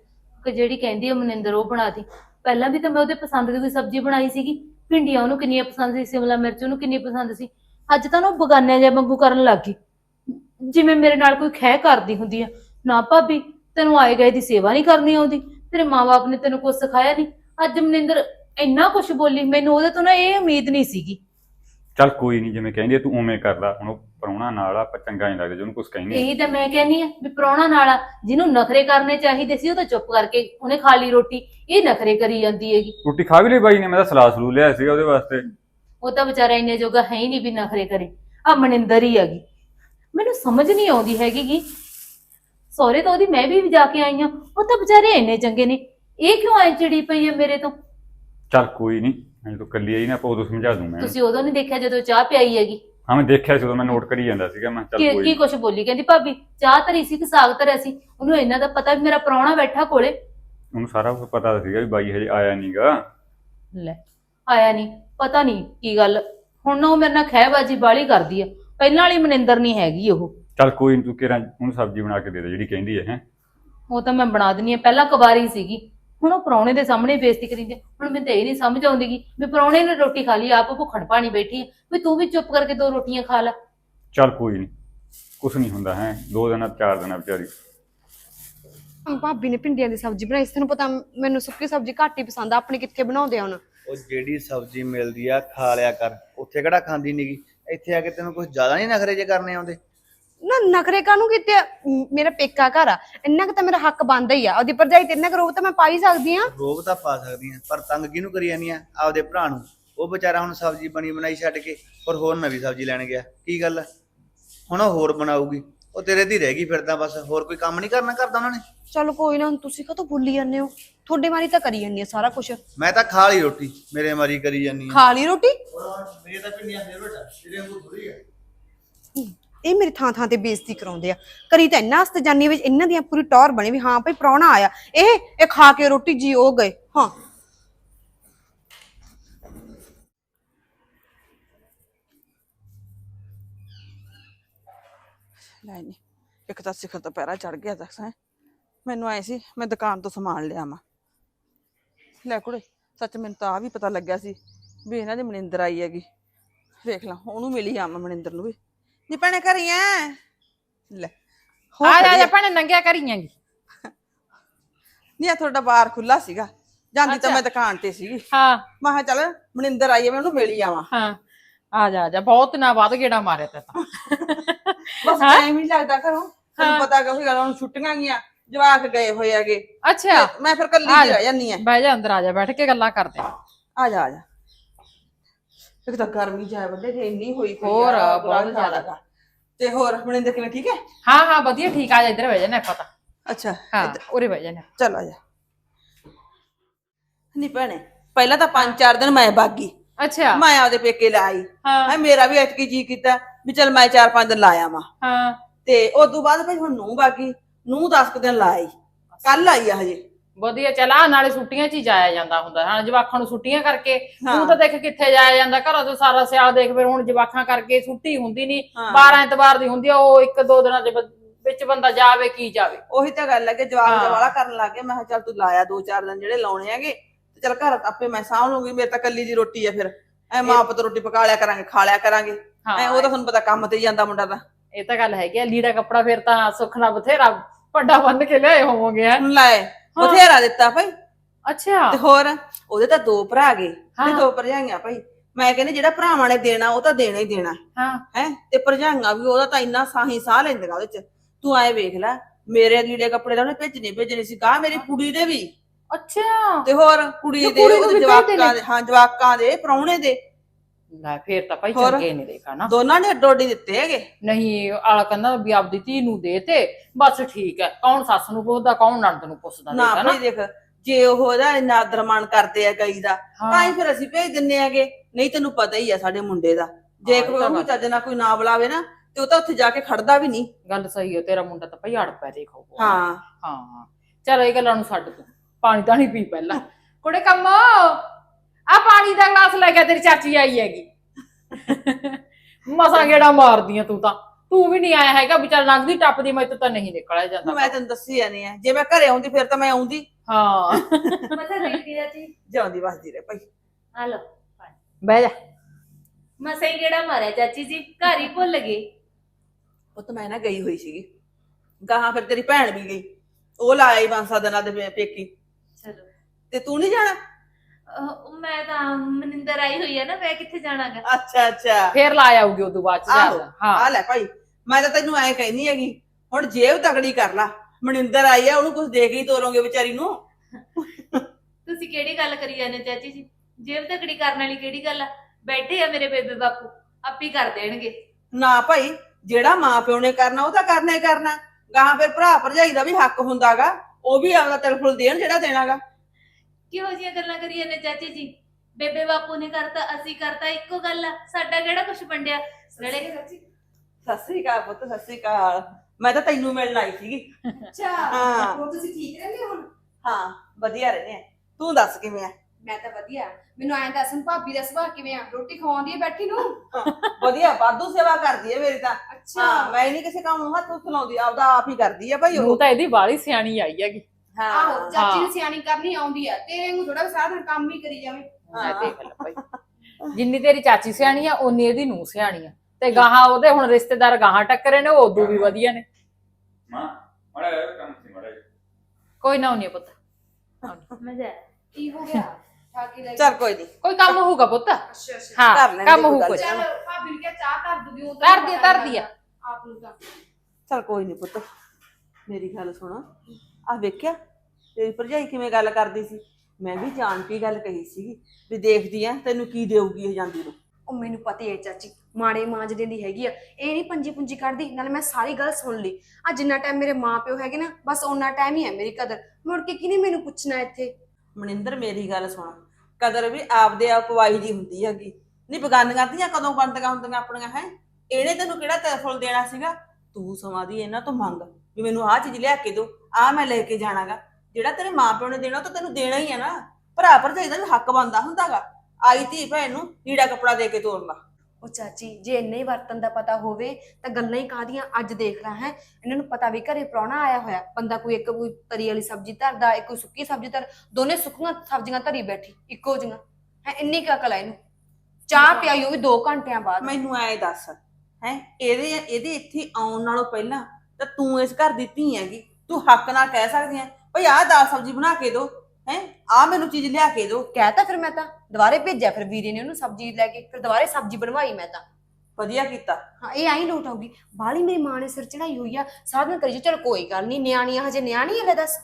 ਕਿ ਜਿਹੜੀ ਕਹਿੰਦੀ ਆ ਮਨਿੰਦਰ ਉਹ ਬਣਾ ਦੀ। ਪਹਿਲਾਂ ਵੀ ਤਾਂ ਮੈਂ ਉਹਦੇ ਪਸੰਦ ਦੀ ਕੋਈ ਸਬਜ਼ੀ ਬਣਾਈ ਸੀਗੀ। ਭਿੰਡੀਆਂ ਉਹਨੂੰ ਕਿੰਨੀਆਂ ਪਸੰਦ ਸੀ ਸ਼ਿਮਲਾ ਮਿਰਚ ਉਹਨੂੰ ਕਿੰਨੀ ਪਸੰਦ ਸੀ। ਅੱਜ ਤਾਂ ਨਾ ਉਹ ਬਗਾਨਿਆਂ ਜਿਹਾ ਵਾਂਗੂ ਕਰਨ ਲੱਗ ਗਈ। ਜਿਵੇਂ ਮੇਰੇ ਨਾਲ ਕੋਈ ਖਹਿ ਕਰਦੀ ਹੁੰਦੀ ਆ। ਨਾ ਭਾਬੀ ਤੈਨੂੰ ਆਏ ਗਏ ਦੀ ਸੇਵਾ ਨਹੀਂ ਕਰਨੀ ਆਉਂਦੀ। ਤੇਰੇ ਮਾਪੇ ਨੇ ਤੈਨੂੰ ਕੁਝ ਸਿਖਾਇਆ ਨਹੀਂ। ਅੱਜ ਮਨਿੰਦਰ ਇੰਨਾ ਕੁਝ ਬੋਲੀ ਮੈਨੂੰ ਉਹਦੇ ਤੋਂ ਨਾ ਇਹ ਉਮੀਦ ਨਹੀਂ ਸੀਗੀ। ਚੱਲ ਕੋਈ ਨਹੀਂ ਜਿਵੇਂ ਕਹਿੰਦੀ ਆ, ਤੂੰ ਉਵੇਂ ਕਰ ਲੈ। ਹੁਣ ਉਹ ਪ੍ਰਾਹੁਣਾ ਨਾਲ ਆ ਆਪਾਂ ਚੰਗਾ ਨਹੀਂ ਲੱਗਦਾ ਜੇ ਉਹਨੂੰ ਕੁਝ ਕਹਿੰਦੇ ਇਹੀ ਤਾਂ ਮੈਂ ਕਹਿੰਨੀ ਆ ਵੀ ਪ੍ਰਾਹੁਣਾ ਨਾਲ ਆ, ਜਿਹਨੂੰ ਨਖਰੇ ਕਰਨੇ ਚਾਹੀਦੇ ਸੀ ਉਹ ਤਾਂ ਚੁੱਪ ਕਰਕੇ ਉਹਨੇ ਖਾ ਲਈ ਰੋਟੀ। ਇਹ ਨਖਰੇ ਕਰੀ ਜਾਂਦੀ ਹੈਗੀ। ਰੋਟੀ ਖਾ ਵੀ ਲਈ ਬਾਈ ਨੇ ਮੈਂ ਤਾਂ ਸਲਾਹ ਸਲੂ ਲਿਆ ਸੀਗਾ ਉਹਦੇ ਵਾਸਤੇ। ਉਹ ਤਾਂ ਵਿਚਾਰਾ ਇੰਨੇ ਜੋਗਾ ਹੈ ਹੀ ਨਹੀਂ ਵੀ ਨਖਰੇ ਕਰੇ। ਆ ਮਨਿੰਦਰ ਹੀ ਹੈਗੀ। ਮੈਨੂੰ ਸਮਝ ਨਹੀਂ ਆਉਂਦੀ ਹੈਗੀ ਕਿ ਸਹੁਰੇ ਤਾਂ ਉਹਦੀ ਮੈਂ ਵੀ ਜਾ ਕੇ ਆਈ ਆ। ਉਹ ਤਾਂ ਵਿਚਾਰੇ ਇੰਨੇ ਚੰਗੇ ਨੇ। ਇਹ ਕਿਉਂ ਐ ਚਿੜੀ ਪਈ ਹੈ ਮੇਰੇ ਤੋਂ? ਚੱਲ ਕੋਈ ਨਹੀਂ ਮੈਂ ਤੂੰ ਕੱਲੀ ਆਈ ਨਾ ਆਪਾਂ ਉਦੋਂ ਸਮਝਾ ਦੂੰ ਮੈਂ ਤੁਸੀਂ ਉਦੋਂ ਨਹੀਂ ਦੇਖਿਆ ਜਦੋਂ ਚਾਹ ਪਿਆਈ ਹੈਗੀ? ਹਾਂ ਮੈਂ ਦੇਖਿਆ ਸੀ ਉਦੋਂ ਮੈਂ ਨੋਟ ਕਰੀ ਜਾਂਦਾ ਸੀਗਾ ਮੈਂ ਚੱਲ ਕੀ ਕੋਈ ਕੀ। ਕੁਛ ਬੋਲੀ? ਕਹਿੰਦੀ ਭਾਬੀ ਚਾਹ ਧਰੀ ਸੀ ਕਿ ਸਾਗ ਧਰਿਆ ਸੀ? ਉਹਨੂੰ ਇਹਨਾਂ ਦਾ ਪਤਾ ਵੀ ਮੇਰਾ ਪ੍ਰਾਹੁਣਾ ਬੈਠਾ ਕੋਲੇ। ਉਹਨੂੰ ਸਾਰਾ ਕੁਝ ਪਤਾ ਸੀਗਾ ਵੀ ਬਾਈ ਹਜੇ ਆਇਆ ਨਹੀਂਗਾ ਲੈ ਆਇਆ ਨਹੀਂ ਪਤਾ ਨਹੀਂ ਕੀ ਗੱਲ। ਹੁਣ ਨਾ ਉਹ ਮੇਰੇ ਨਾਲ ਖਹਿਬਾਜੀ ਬਾਲੀ ਕਰਦੀ ਆ। ਪਹਿਲਾਂ ਵਾਲੀ ਮਨਿੰਦਰ ਨਹੀਂ ਹੈਗੀ ਉਹ। ਚੱਲ ਕੋਈ ਨੀ ਤੂੰ ਕਿਰਾਂ ਉਹਨੂੰ ਸਬਜ਼ੀ ਬਣਾ ਕੇ ਦੇ ਦੇ ਜਿਹੜੀ ਕਹਿੰਦੀ ਹੈ ਹੈ। ਉਹ ਤਾਂ ਮੈਂ ਬਣਾ ਦਿੰਨੀ ਆ। ਪਹਿਲਾਂ ਕੁਵਾਰੀ ਸੀਗੀ। ਹੁਣ ਉਹ ਪ੍ਰਾਹੁਣੇ ਦੇ ਸਾਹਮਣੇ ਬੇਇੱਜ਼ਤੀ ਕਰੀਂਦੇ ਹੁਣ ਮੈਨੂੰ ਤਾਂ ਇਹ ਨਹੀਂ ਸਮਝ ਆਉਂਦੀਗੀ ਵੀ ਪ੍ਰਾਹੁਣੇ ਨੇ ਰੋਟੀ ਖਾ ਲਈ ਆਪ ਭੁੱਖਣ ਪਾਣੀ ਬੈਠੀ ਹੈ ਵੀ ਤੂੰ ਵੀ ਚੁੱਪ ਕਰਕੇ ਦੋ ਰੋਟੀਆਂ ਖਾ ਲੈ। ਚੱਲ ਕੋਈ ਨਹੀਂ ਕੁਝ ਨਹੀਂ ਹੁੰਦਾ ਹੈ। ਦੋ ਦਿਨਾਂ ਚਾਰ ਦਿਨਾਂ ਵਿਚਾਰੀ। ਭਾਬੀ ਨੇ ਭਿੰਡੀਆਂ ਦੀ ਸਬਜ਼ੀ ਬਣਾਈ ਸੀ ਤੈਨੂੰ ਪਤਾ ਮੈਨੂੰ ਸੁੱਕੀ ਸਬਜ਼ੀ ਘੱਟ ਹੀ ਪਸੰਦ ਆ। ਆਪਣੇ ਕਿੱਥੇ ਬਣਾਉਂਦੇ ਆ ਹੁਣ? ਉਹ ਜਿਹੜੀ ਸਬਜ਼ੀ ਮਿਲਦੀ ਆ ਖਾ ਲਿਆ ਕਰ। ਉੱਥੇ ਕਿਹੜਾ ਖਾਂਦੀ ਨੀਗੀ ਇੱਥੇ ਆ ਕੇ ਤੈਨੂੰ ਕੁਝ ਜ਼ਿਆਦਾ ਨਹੀਂ ਨਖਰੇ ਜੇ ਕਰਨੇ ਆਉਂਦੇ? ਨਾ ਨਖਰੇ ਕਾਨੂੰ ਕੀਤੇ ਆ? ਮ, ਮੇਰਾ ਪੇਕਾ ਘਰ ਆ। ਇੰਨਾ ਕੁ ਤਾਂ ਮੇਰਾ ਹੱਕ ਬਣਦਾ ਹੀ ਆ। ਉਹਦੀ ਭਰਜਾਈ ਤੇ ਇੰਨਾ ਕੁ ਰੋਬ ਤਾਂ ਮੈਂ ਪਾ ਹੀ ਸਕਦੀ ਆ। ਰੋਗ ਤਾਂ ਪਾ ਸਕਦੀਆਂ ਪਰ ਤੰਗ ਕਿਹਨੂੰ ਕਰੀ ਜਾਂਦੀਆਂ ਆਪਦੇ ਭਰਾ ਨੂੰ। ਉਹ ਵਿਚਾਰਾ ਹੁਣ ਸਬਜ਼ੀ ਬਣੀ ਬਣਾਈ ਛੱਡ ਕੇ ਪਰ ਹੋਰ ਨਵੀਂ ਸਬਜ਼ੀ ਲੈਣ ਗਿਆ। ਕੀ ਗੱਲ ਆ? ਹੁਣ ਉਹ ਹੋਰ ਬਣਾਊਗੀ। ਉਹ ਤੇਰੇ ਦੀ ਰਹਿ ਗਈ ਫਿਰ ਤਾਂ ਬਸ। ਹੋਰ ਕੋਈ ਕੰਮ ਨਹੀਂ ਕਰਨਾ ਕਰਦਾ ਉਹਨਾਂ ਨੇ? ਚਲ ਕੋਈ ਨਾ ਹੁਣ ਤੁਸੀਂ ਕਦੋਂ ਭੁੱਲੀ ਜਾਂਦੇ ਹੋ? ਤੁਹਾਡੇ ਮਾਰੀ ਤਾਂ ਕਰੀ ਜਾਂਦੀ ਆ ਸਾਰਾ ਕੁਝ ਮੈਂ ਤਾਂ ਖਾ ਲਈ ਰੋਟੀ ਮੇਰੇ ਮਾਰੀ ਕਰੀ ਜਾਨੀ ਆ। ਖਾ ਲਈ ਰੋਟੀ? ਮੇਰੇ ਤਾਂ ਪਿੰਡੀਆਂ ਫੇਵਰਟ ਆ ਤੇਰੇ ਵਾਂਗੂ ਥੋੜੀ ਆ। ਇਹ ਮੇਰੀ ਥਾਂ ਥਾਂ ਤੇ ਬੇਇੱਜ਼ਤੀ ਕਰਾਉਂਦੇ ਆ। ਕਰੀ ਤਾਂ ਇੰਨਾ ਹਸਤ ਜਾਨੀ ਵਿੱਚ ਇਹਨਾਂ ਦੀਆਂ ਪੂਰੀ ਟੌਰ ਬਣੀ ਵੀ ਹਾਂ ਭਾਈ ਪ੍ਰਾਹੁਣਾ ਆਇਆ। ਇਹ ਇਹ ਖਾ ਕੇ ਰੋਟੀ ਜੀ ਉਹ ਗਏ। ਹਾਂ। ਲੈ ਇੱਕ ਤਾਂ ਸਿਖਰ ਤੋਂ ਪੈਰਾ ਚੜ ਗਿਆ ਦੱਸ ਮੈਨੂੰ ਐ ਸੀ ਮੈਂ ਦੁਕਾਨ ਤੋਂ ਸਮਾਨ ਲਿਆ ਮਾ ਲੈ ਕੁੜੇ ਸੱਚ ਮੈਨੂੰ ਤਾਂ ਆ ਵੀ ਪਤਾ ਲੱਗਿਆ ਸੀ ਵੀ ਇਹਨਾਂ ਦੀ ਮਨਿੰਦਰ ਆਈ ਹੈਗੀ। ਵੇਖ ਲਾ ਉਹਨੂੰ ਮਿਲੀ ਆਵਾਂ ਮਨਿੰਦਰ ਨੂੰ ਵੀ। ਨੀ ਭੈਣੇ ਘਰੀ ਐ? ਲੈ ਹੋ ਆ ਜਾ ਜਾ ਆ। ਭੈਣੇ ਨੰਗਿਆ ਕਰੀਆਂਗੀ ਨੀ ਆ ਤੁਹਾਡਾ ਬਾਰ ਖੁੱਲਾ ਸੀਗਾ। ਜਾਂਦੀ ਤਾਂ। ਮੈਂ ਦੁਕਾਨ ਤੇ ਸੀਗੀ। ਹਾਂ। ਮੈਂ ਕਿਹਾ ਚੱਲ ਮਨਿੰਦਰ ਆਈ ਹੈ ਮੈਂ ਉਹਨੂੰ ਮਿਲੀ ਆਵਾਂ। ਹਾਂ। ਆ ਜਾ ਆ ਜਾ ਬਹੁਤ ਦਿਨਾਂ ਬਾਅਦ ਗੇੜਾ ਮਾਰਿਆ ਤੇ ਤਾਂ। ਬਸ। ਟਾਈਮ ਹੀ ਨੀ ਲੱਗਦਾ ਘਰੋਂ। ਤੁਹਾਨੂੰ ਪਤਾ ਕਿ ਉਹੀ ਗੱਲ ਹੁਣ ਛੁੱਟੀਆਂ ਗਈਆਂ। ਜਵਾਕ ਗਏ ਹੋਏ ਹੈਗੇ। ਅੱਛਾ। ਮੈਂ ਫਿਰ ਕੱਲੀ ਆ ਜਾ। ਰਹਿ ਜਾਨੀ ਆ। ਬਹਿ ਜਾ ਅੰਦਰ ਆ ਜਾ ਬੈਠ ਕੇ ਗੱਲਾਂ ਕਰਦੇ ਆ। ਆ ਜਾ ਆ ਜਾ। ਇੱਕ ਤਾਂ ਗਰਮੀ ਜਾਏ ਵੱਡੇ ਤੇ ਇੰਨੀ ਹੋਈ ਪਈ ਹੋਰ, ਆ, ਬੁਰਾ ਬਹੁਤ ਹਾਲ ਜ਼ਿਆਦਾ। ਹੈਗਾ। ਤੇ ਹੋਰ ਮਨਿੰਦਰ ਕਿਵੇਂ ਠੀਕ ਹੈ? ਹਾਂ ਹਾਂ ਵਧੀਆ ਠੀਕ ਆ ਜਾ ਇੱਧਰ ਬਹਿ ਜਾ ਪਤਾ ਅੱਛਾ। ਹਾਂ ਉਰੇ ਬਹਿ ਜਾ ਚੱਲ ਆ ਜਾ। ਨਹੀਂ ਭੈਣੇ ਪਹਿਲਾਂ ਤਾਂ ਪੰਜ ਚਾਰ ਦਿਨ ਮੈਂ ਬਾਗੀ। ਅੱਛਾ। ਮੈਂ ਆਪਦੇ ਪੇਕੇ ਲਾ ਆਈ। ਹਾਂ। ਹੈ ਮੇਰਾ ਵੀ ਐਤਕੀ ਜੀ ਕੀਤਾ ਵੀ ਚੱਲ ਮੈਂ ਚਾਰ ਪੰਜ ਦਿਨ ਲਾਇਆ ਵਾਂ ਹਾਂ। ਤੇ ਉਸ ਤੋਂ ਬਾਅਦ ਭਾਈ ਹੁਣ ਨੂੰ ਬਾਗੀ। ਨੂੰ 10 ਕੁ ਦਿਨ ਲਾਈ ਕੱਲ ਆਈ ਆ ਹਜੇ। ਵਧੀਆ ਚੱਲ ਆ ਨਾਲੇ ਛੁੱਟੀਆਂ 'ਚ ਹੀ ਜਾਇਆ ਜਾਂਦਾ ਹੁੰਦਾ। ਹਾਂ ਜਵਾਖਾਂ ਨੂੰ ਛੁੱਟੀਆਂ ਕਰਕੇ। ਤੂੰ ਤਾਂ ਦੇਖ ਕਿੱਥੇ ਜਾਇਆ ਜਾਂਦਾ। ਘਰੋਂ ਤੋਂ ਸਾਰਾ ਸਿਆਲ ਦੇਖ ਫਿਰ ਹੁਣ ਜਵਾਖਾਂ ਕਰਕੇ ਛੁੱਟੀ ਹੁੰਦੀ ਨਹੀਂ। ਹਾਂ। 12 ਐਤਵਾਰ ਦੀ ਹੁੰਦੀ ਆ ਉਹ ਇੱਕ ਦੋ ਦਿਨਾਂ ਦੇ ਵਿੱਚ ਬੰਦਾ ਜਾਵੇ ਕੀ ਜਾਵੇ। ਉਹੀ ਤਾਂ ਗੱਲ ਹੈ ਕਿ ਜਵਾਬ। ਦਾ ਵਾਲਾ ਕਰਨ ਲੱਗ ਮੈਂ ਕਿਹਾ ਚੱਲ ਤੂੰ ਲਾਇਆ ਦੋ ਚਾਰ ਦਿਨ ਜਿਹੜੇ ਲਾਉਣੇ ਹੈਗੇ। ਤੇ ਚੱਲ ਘਰ ਆਪੇ ਮੈਂ ਸਾਂਭ ਲੂੰਗੀ। ਮੇਰੇ ਤਾਂ ਕੱਲੀ ਦੀ ਰੋਟੀ ਹੈ ਫਿਰ। ਐ ਮਾਂ ਪੁੱਤ ਰੋਟੀ ਪਕਾ ਲਿਆ ਕਰਾਂਗੇ ਖਾ ਲਿਆ ਕਰਾਂਗੇ। ਐ ਉਹ ਤਾਂ ਤੁਹਾਨੂੰ ਪਤਾ ਕੰਮ ਤੇ ਜਾਂਦਾ ਮੁੰਡਾ ਤਾਂ। ਇਹ ਤਾਂ ਗੱਲ ਹੈਗੀ ਆ। ਲੀੜਾ ਕੱਪੜਾ ਫਿਰ ਤਾਂ ਸੁਖਣਾ ਬਥੇਰਾ ਵੱਡਾ ਬੰਨ ਕੇ ਲਿਆਏ ਹੋਵੋਗੇ ਹੈਂ। ਲਾਏ ਬਥੇਰਾ ਦਿੱਤਾ ਭਾਈ। ਅੱਛਾ। ਤੇ ਹੋਰ ਉਹਦੇ ਤਾਂ ਦੋ ਭਰਾ ਗਏ ਤੇ। ਦੋ ਭਰਜਾਈਆਂ ਭਾਈ। ਮੈਂ ਕਹਿੰਦੀ ਜਿਹੜਾ ਭਰਾਵਾਂ ਨੇ ਦੇਣਾ ਉਹ ਤਾਂ ਦੇਣਾ ਹੀ ਦੇਣਾ। ਹਾਂ। ਹੈ ਤੇ ਭਰਜਾਈਆਂ ਵੀ ਉਹਦਾ ਤਾਂ ਇੰਨਾ ਸਾਹੀ ਸਾਹ ਲੈਂਦੀਆਂ ਉਹਦੇ ਚ। ਤੂੰ ਐ ਵੇਖ ਲੈ ਮੇਰੇ ਲੀੜੇ ਕੱਪੜੇ ਤਾਂ ਉਹਨੇ ਭੇਜਣੇ ਭੇਜਣੇ ਸੀ ਕਾ ਮੇਰੀ ਕੁੜੀ ਦੇ ਵੀ। ਅੱਛਾ। ਤੇ ਹੋਰ ਕੁੜੀ ਦੇ ਉਹਦੇ ਜਵਾਕਾਂ ਦੇ ਹਾਂ ਜਵਾਕਾਂ ਦੇ ਪ੍ਰਾਹੁਣੇ ਦੇ। ਲੈ ਫੇਰ ਤਾਂ ਭਾਈ ਹੋਰ? ਚੰਗੇ ਨਹੀਂ ਦੇਖਾ ਨਾ ਦੋਨਾਂ ਨੇ ਅੱਡੀ ਦਿੱਤੇ ਹੈਗੇ? ਨਹੀਂ ਆਲਾ ਕਹਿੰਦਾ ਵੀ ਆਪਦੀ ਧੀ ਨੂੰ ਦੇ ਤੇ ਬਸ ਠੀਕ ਹੈ। ਕੌਣ ਸੱਸ ਨੂੰ ਪੁੱਛਦਾ ਕੌਣ ਨਣਦ ਨੂੰ ਪੁੱਛਦਾ ਨਾ ਦੇਖਾ ਨਾ ਭਾਈ ਦੇਖ ਜੇ ਉਹ ਉਹਦਾ ਇੰਨਾ ਆਦਰਮਾਨ ਕਰਦੇ ਆ ਕਈ ਦਾ ਤਾਂ ਹੀ ਫਿਰ ਅਸੀਂ ਭੇਜ ਦਿੰਨੇ ਆਗੇ ਨਹੀਂ ਤੈਨੂੰ ਪਤਾ ਹੀ ਆ ਸਾਡੇ ਮੁੰਡੇ ਦਾ। ਜੇ ਹਾਂ, ਇਹ ਕੋਈ ਤਾਂ ਉਹਨੂੰ ਗੱਲ। ਚੱਜ ਨਾਲ ਕੋਈ ਨਾ ਬੁਲਾਵੇ ਨਾ ਤੇ ਉਹ ਤਾਂ ਉੱਥੇ ਜਾ ਕੇ ਖੜਦਾ ਵੀ ਨਹੀਂ। ਗੱਲ ਸਹੀ ਹੈ ਤੇਰਾ ਮੁੰਡਾ ਤਾਂ ਭਾਈ ਅੜ ਪੈ ਦੇਖੋ ਹਾਂ। ਹਾਂ। ਚਲ ਇਹ ਗੱਲਾਂ ਨੂੰ ਛੱਡ ਤੂੰ। ਪਾਣੀ ਤਾਂ ਨਹੀਂ ਪੀ ਪਹਿਲਾਂ। ਕੁੜੇ ਕੰਮ! ਆ ਪਾਣੀ ਦਾ ਗਲਾਸ ਲੈ ਕੇ ਤੇਰੀ ਚਾਚੀ ਆਈ ਹੈਗੀ। ਮਸਾਂ ਗੇੜਾ ਮਾਰਦੀਆਂ ਤੂੰ ਤਾਂ। ਤੂੰ ਵੀ ਨਹੀਂ ਆਇਆ ਹੈਗਾ ਵੀ ਚੱਲ ਲੰਘਦੀ ਟੱਪਦੀ ਮੈਂ ਤਾਂ ਨਹੀਂ ਨਿਕਲਿਆ ਜਾਂਦਾ। ਮੈਂ ਤੈਨੂੰ ਦੱਸੀ ਜਾਨੀ ਆ ਜੇ ਮੈਂ ਘਰੇ ਆਉਂਦੀ ਫਿਰ ਤਾਂ ਮੈਂ ਆਉਂਦੀ। ਹਾਂ। ਮਸਾ ਦੇਖਦੀ ਚਾਚੀ? ਜਾਂਦੀ ਵਸਦੀ ਰਹੇ ਭਾਈ। ਆ ਲੋ ਬਹਿ ਜਾ। ਮਸਾ ਹੀ ਕਿਹੜਾ ਮਾਰਿਆ ਚਾਚੀ ਜੀ ਘਰ ਹੀ ਭੁੱਲ ਗਏ। ਉਹ ਤਾਂ ਮੈਂ ਨਾ ਗਈ ਹੋਈ ਸੀਗੀ। ਗਾਹਾਂ ਫਿਰ ਤੇਰੀ ਭੈਣ ਵੀ ਗਈ। ਉਹ ਲਾਇਆ ਹੀ ਪੰਜ ਸੱਤ ਦਿਨਾਂ ਦੇ ਪੇਕੀ। ਚਲੋ। ਤੇ ਤੂੰ ਨਹੀਂ ਜਾਣਾ? ਅਹ, ਮੈਂ ਤਾਂ ਮਨਿੰਦਰ ਆਈ ਹੋਈ ਆ ਨਾ ਮੈਂ ਕਿੱਥੇ ਜਾਣਾਗਾ? ਅੱਛਾ ਅੱਛਾ। ਫੇਰ ਲਾ ਆਊਗੀ ਉਦੋਂ ਬਾਅਦ ਚ ਆਹੋ, ਜ਼ਿਆਦਾ। ਹਾਂ। ਆ ਲੈ ਭਾਈ ਮੈਂ ਤਾਂ ਤੈਨੂੰ ਐ ਕਹਿਨੀ ਹੈਗੀ ਹੁਣ ਜੇਬ ਤਗੜੀ ਕਰ ਲਾ। ਮਨਿੰਦਰ ਆਈ ਆ ਉਹਨੂੰ ਕੁਝ ਦੇ ਕੇ ਹੀ ਤੋਰੋਗੇ ਵਿਚਾਰੀ ਨੂੰ। ਤੁਸੀਂ ਕਿਹੜੀ ਗੱਲ ਕਰੀ ਜਾਂਦੇ ਹੋ ਚਾਚੀ ਜੀ? ਜੇਬ ਤਕੜੀ ਕਰਨ ਵਾਲੀ ਕਿਹੜੀ ਗੱਲ ਆ? ਬੈਠੇ ਆ ਮੇਰੇ ਬੇਬੇ ਬਾਪੂ ਆਪੇ ਕਰ ਦੇਣਗੇ। ਨਾ ਭਾਈ ਜਿਹੜਾ ਮਾਂ ਪਿਓ ਨੇ ਕਰਨਾ ਉਹ ਤਾਂ ਕਰਨਾ ਹੀ ਕਰਨਾ। ਗਾਹਾਂ ਫਿਰ ਭਰਾ ਭਰਜਾਈ ਦਾ ਵੀ ਹੱਕ ਹੁੰਦਾਗਾ ਉਹ ਵੀ ਆਪਦਾ ਤਿਲਫੁਲ ਦੇਣ ਜਿਹੜਾ ਦੇਣਾਗਾ। ਕਿਹੋ ਜੀਆਂ ਗੱਲਾਂ ਕਰੀ ਜਾਂਦੇ ਚਾਚੀ ਜੀ? ਬੇਬੇ ਬਾਪੂ ਨੇ ਕਰਤਾ ਅਸੀਂ ਕਰਤਾ ਇੱਕੋ ਗੱਲ ਆ। ਸਾਡਾ ਕਿਹੜਾ ਕੁਝ ਵੰਡਿਆ? ਨਾਲੇ ਸਤਿ ਸ੍ਰੀ ਅਕਾਲ ਪੁੱਤ ਸਤਿ ਸ੍ਰੀ ਅਕਾਲ। ਮੈਂ ਤਾਂ ਤੈਨੂੰ ਮਿਲਣ ਆਈ ਸੀਗੀ। ਅੱਛਾ ਹਾਂ। ਹੋਰ ਤੁਸੀਂ ਠੀਕ ਰਹਿੰਦੇ ਹੁਣ? ਹਾਂ ਵਧੀਆ ਰਹਿੰਦੇ ਆ। ਤੂੰ ਦੱਸ ਕਿਵੇਂ ਆ? ਮੈਂ ਤਾਂ ਵਧੀਆ। ਮੈਨੂੰ ਐਂ ਦੱਸਣ ਭਾਬੀ ਦਾ ਸੁਭਾਅ ਕਿਵੇਂ ਆ? ਰੋਟੀ ਖਵਾਉਂਦੀ ਹੈ ਬੈਠੀ ਨੂੰ? ਵਧੀਆ ਵਾਧੂ ਸੇਵਾ ਕਰਦੀ ਹੈ ਮੇਰੀ ਤਾਂ। ਅੱਛਾ। ਹਾਂ ਮੈਂ ਨਹੀਂ ਕਿਸੇ ਕੰਮ ਨੂੰ ਹੱਥ ਉੱਤ ਲਾਉਂਦੀ ਆਪਦਾ ਆਪ ਹੀ ਕਰਦੀ ਹੈ ਭਾਈ ਉਹ। ਤਾਂ ਇਹਦੀ ਬਾਲੀ ਸਿਆਣੀ ਆਈ ਹੈਗੀ। ਆਹੋ ਹਾਂ ਚਾਚੀ ਹਾਂ। ਨੂੰ ਸਿਆਣੀ ਕਰਨੀ ਆਉਂਦੀ ਆ ਤੇਰੇ ਨੂੰ ਥੋੜਾ ਸਾਰਾ ਦਿਨ ਕੰਮ ਹੀ ਕਰੀ ਜਾਵੇ। ਮੈਂ ਦੇਖ ਲੈ ਭਾਈ। ਜਿੰਨੀ ਤੇਰੀ ਚਾਚੀ ਸਿਆਣੀ ਆ ਓਨੀ ਇਹਦੀ ਨੂੰ ਸਿਆਣੀ ਆ। ਤੇ ਗਾਹਾਂ ਉਹਦੇ ਹੁਣ ਰਿਸ਼ਤੇਦਾਰ ਗਾਹਾਂ ਟੱਕਰੇ ਨੇ ਉਹ ਉਦੋਂ ਵੀ ਵਧੀਆ ਨੇ। ਮਾਂ ਮੜਾ ਕੰਮ ਸੀ ਮੜਾ ਕੋਈ ਨਾ ਹੋਣੀ ਪੁੱਤ। ਮਜ਼ਾ ਆਇਆ। ਕੀ ਹੋ ਗਿਆ? ਠਾਕੀ ਦਾ ਚੱਲ ਕੋਈ ਨਹੀਂ ਕੋਈ ਕੰਮ ਹੋਊਗਾ ਪੁੱਤ? ਅੱਛਾ ਅੱਛਾ। ਹਾਂ ਕਰ ਲੈਂਦੇ ਕੰਮ ਹੋਊਗਾ। ਚੱਲ। ਭਾਬੀ ਨੂੰ ਕਿਹਾ ਚਾਹ ਕਰ ਦੂਗੀ ਉਹ ਧਰ ਦੀ, ਧਰ ਦੀ ਆ। ਆਪ ਨੂੰ ਤਾਂ। ਚੱਲ ਕੋਈ ਨਹੀਂ ਪੁੱਤ। ਮੇਰੀ ਗੱਲ ਸੁਣ। ਆ ਵੇਖਿਆ? ਤੇਰੀ ਭਰਜਾਈ ਕਿਵੇਂ ਗੱਲ ਕਰਦੀ ਸੀ? ਮੈਂ ਵੀ ਜਾਣ ਕੇ ਗੱਲ ਕਹੀ ਸੀਗੀ ਵੀ ਦੇਖਦੀ ਆ ਤੈਨੂੰ ਕੀ ਦੇਊਗੀ ਇਹ ਜਾਂਦੀ ਨੂੰ? ਉਹ ਮੈਨੂੰ ਪਤਾ ਹੈ ਚਾਚੀ ਮਾੜੇ ਮਾਂਜਦੇ ਦੀ ਹੈਗੀ ਆ। ਇਹ ਨਹੀਂ ਪੰਜੀ ਪੁੰਜੀ ਕਰਦੀ ਨਾਲ ਮੈਂ ਸਾਰੀ ਗੱਲ ਸੁਣ ਲਈ। ਆ ਜਿੰਨਾ ਟਾਈਮ ਮੇਰੇ ਮਾਂ ਪਿਓ ਹੈਗੇ ਨਾ ਬਸ ਉਹਨਾਂ ਟਾਈਮ ਹੀ ਹੈ ਮੇਰੀ ਕਦਰ। ਮੁੜ ਕੇ ਕਿਹਨੇ ਮੈਨੂੰ ਪੁੱਛਣਾ ਇੱਥੇ? ਮਨਿੰਦਰ ਮੇਰੀ ਗੱਲ ਸੁਣ। ਕਦਰ ਵੀ ਆਪਦੇ ਆਪ ਪਵਾਈ ਦੀ ਹੁੰਦੀ ਹੈਗੀ। ਨਹੀਂ ਬਗਾਨੀਆਂ ਧੀਆਂ ਕਦੋਂ ਬਣਦੀਆਂ ਹੁੰਦੀਆਂ ਆਪਣੀਆਂ ਹੈ? ਇਹਨੇ ਤੈਨੂੰ ਕਿਹੜਾ ਤੈਫੁਲ ਦੇਣਾ ਸੀਗਾ? ਤੂੰ ਸਮਾਂ ਦੀ ਇਹਨਾਂ ਤੋਂ ਮੰਗ ਵੀ ਮੈਨੂੰ ਆਹ ਚੀਜ਼ ਲਿਆ ਕੇ ਦਿਓ। ਆਹ ਮੈਂ ਲੈ ਕੇ ਜਾਣਾਗਾ। ਜਿਹੜਾ ਤੇਰੇ ਮਾਪਿਓ ਨੇ ਦੇਣਾ ਉਹ ਤਾਂ ਤੈਨੂੰ ਦੇਣਾ ਹੀ ਆ ਨਾ। ਭਰਾ ਭਰਜਾਈ ਦਾ ਵੀ ਹੱਕ ਬਣਦਾ ਹੁੰਦਾਗਾ। ਆਈ ਧੀ ਭੈਣ ਨੂੰ ਲੀੜਾ ਕੱਪੜਾ ਦੇ ਕੇ ਤੋਰਨਾ ਉਹ ਚਾਚੀ ਜੇ ਇੰਨੇ ਹੀ ਵਰਤਨ ਦਾ ਪਤਾ ਹੋਵੇ ਤਾਂ ਗੱਲਾਂ ਹੀ ਕਾਹਦੀਆਂ ਅੱਜ ਦੇਖ ਲਾ ਹੈ। ਇਹਨਾਂ ਨੂੰ ਪਤਾ ਵੀ ਘਰੇ ਪ੍ਰਾਹੁਣਾ ਆਇਆ ਹੋਇਆ। ਬੰਦਾ ਕੋਈ ਇੱਕ ਕੋਈ ਤਰੀ ਵਾਲੀ ਸਬਜ਼ੀ ਧਰਦਾ ਇੱਕ ਕੋਈ ਸੁੱਕੀ ਸਬਜ਼ੀ ਧਰ ਦੋਨੇ ਸੁੱਕੀਆਂ ਸਬਜ਼ੀਆਂ ਧਰੀ ਬੈਠੀ ਇੱਕੋ ਜਿਹੀਆਂ। ਹੈ ਇੰਨੀ ਕੁ ਅਕਲ ਆ ਇਹਨੂੰ। ਚਾਹ ਪਿਆਈ ਉਹ ਵੀ 2 ਘੰਟਿਆਂ ਬਾਅਦ। ਮੈਨੂੰ ਐ ਦੱਸ ਹੈ ਇਹਦੇ ਇਹਦੇ ਇੱਥੇ ਆਉਣ ਨਾਲੋਂ ਪਹਿਲਾਂ ਤਾਂ ਤੂੰ ਇਸ ਘਰ ਦੀ ਧੀ ਹੈਗੀ। ਤੂੰ ਹੱਕ ਨਾਲ ਕਹਿ ਸਕਦੀ ਐ ਭਈ ਆਹ ਦਾਲ ਸਬਜ਼ੀ ਬਣਾ ਕੇ ਦਿਓ ਹੈ? ਆਹ ਮੈਨੂੰ ਚੀਜ਼ ਲਿਆ ਕੇ ਦਿਓ ਕਹਿਤਾ ਫਿਰ ਮੈਂ ਤਾਂ ਦੁਬਾਰੇ ਭੇਜਿਆ ਫਿਰ ਵੀਰੇ ਨੇ ਉਹਨੂੰ ਸਬਜ਼ੀ ਲੈ ਕੇ ਫਿਰ ਦੁਬਾਰੇ ਸਬਜ਼ੀ ਬਣਵਾਈ ਮੈਂ ਤਾਂ। ਵਧੀਆ ਕੀਤਾ। ਹਾਂ ਇਹ ਆਈ ਲੋਟ ਆਊਗੀ। ਬਾਲੀ ਮੇਰੀ ਮਾਂ ਨੇ ਸਿਰ ਚੜਾਈ ਹੋਈ ਆ ਸਾਰਾ ਦਿਨ ਕਰੀ ਚਲ ਕੋਈ ਗੱਲ ਨਹੀਂ ਨਿਆਣੀ ਆ ਹਜੇ ਨਿਆਣੀ ਆ ਲੈ ਦੱਸ।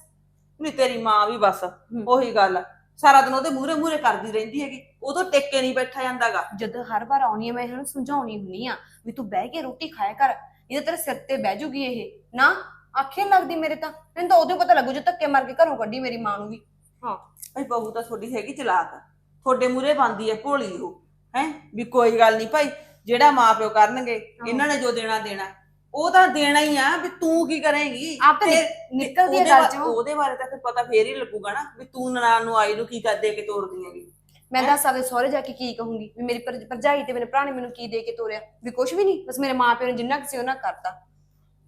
ਨਹੀਂ ਤੇਰੀ ਮਾਂ ਵੀ ਬਸ ਉਹੀ ਗੱਲ ਆ। ਸਾਰਾ ਦਿਨ ਉਹਦੇ ਮੂਹਰੇ ਮੂਹਰੇ ਕਰਦੀ ਰਹਿੰਦੀ ਹੈਗੀ ਉਦੋਂ ਟਿੱਕੇ ਨਹੀਂ ਬੈਠਾ ਜਾਂਦਾਗਾ। ਜਦੋਂ ਹਰ ਵਾਰ ਆਉਣੀ ਆ ਮੈਂ ਇਹਨਾਂ ਸਮਝਾਉਣੀ ਹੁੰਨੀ ਆ ਵੀ ਤੂੰ ਬਹਿ ਕੇ ਰੋਟੀ ਖਾਇਆ ਕਰ ਇਹ ਤੇਰੇ ਸਿਰ ਤੇ ਬਹਿ ਜੂਗੀ ਇਹ ਨਾ? ਆਖੇ ਨੀ ਲੱਗਦੀ ਮੇਰੇ ਤਾਂ। ਮੈਨੂੰ ਤਾਂ ਉਦੋਂ ਪਤਾ ਲੱਗੂ ਜੇ ਧੱਕੇ ਮਾਰ ਕੇ ਘਰੋਂ ਕੱਢੀ ਮੇਰੀ ਮਾਂ ਨੂੰ ਵੀ। ਹਾਂ। ਭਾਈ ਬਹੂ ਤਾਂ ਤੁਹਾਡੀ ਹੈਗੀ ਚਲਾਕ। ਤੁਹਾਡੇ ਮੂਹਰੇ ਬੰਦੀ ਐ ਭੋਲੀ ਉਹ ਹੈ? ਵੀ ਕੋਈ ਗੱਲ ਨਹੀਂ ਭਾਈ ਜਿਹੜਾ ਮਾਂ ਪਿਓ ਕਰਨਗੇ ਇਹਨਾਂ ਨੇ ਜੋ ਦੇਣਾ ਦੇਣਾ। ਉਹ ਤਾਂ ਦੇਣਾ ਹੀ ਆ ਵੀ ਤੂੰ ਕੀ ਕਰੇਂਗੀ? ਆਪ ਤਾਂ ਤੇ- ਨਿਕ- ਨਿਕਲਦੀ ਉਹਦੇ ਗੱਲ ਬਾ- ਚੋਂ। ਉਹਦੇ ਬਾਰੇ ਤਾਂ ਫਿਰ ਪਤਾ ਫੇਰ ਹੀ ਲੱਗੂਗਾ ਨਾ ਵੀ ਤੂੰ ਨਨਾਣ ਨੂੰ ਆਈ ਨੂੰ ਕੀ ਕਰ ਦੇ ਕੇ ਤੋਰਦੀ ਹੈਗੀ। ਮੈਂ ਦੱਸ ਸਕਦੇ ਸਹੁਰੇ ਜਾ ਕੇ ਕੀ ਕਹੂੰਗੀ? ਵੀ ਮੇਰੀ ਭਰ- ਭਰਜਾਈ ਤੇ ਮੇਰੇ ਭਰਾ ਨੇ ਮੈਨੂੰ ਕੀ ਦੇ ਕੇ ਤੋਰਿਆ? ਵੀ ਕੁਝ ਵੀ ਨਹੀਂ ਬਸ ਮੇਰੇ ਮਾਂ ਪਿਓ ਨੇ ਜਿੰਨਾ ਕਿਸੇ ਉਹਨਾਂ ਕਰਤਾ।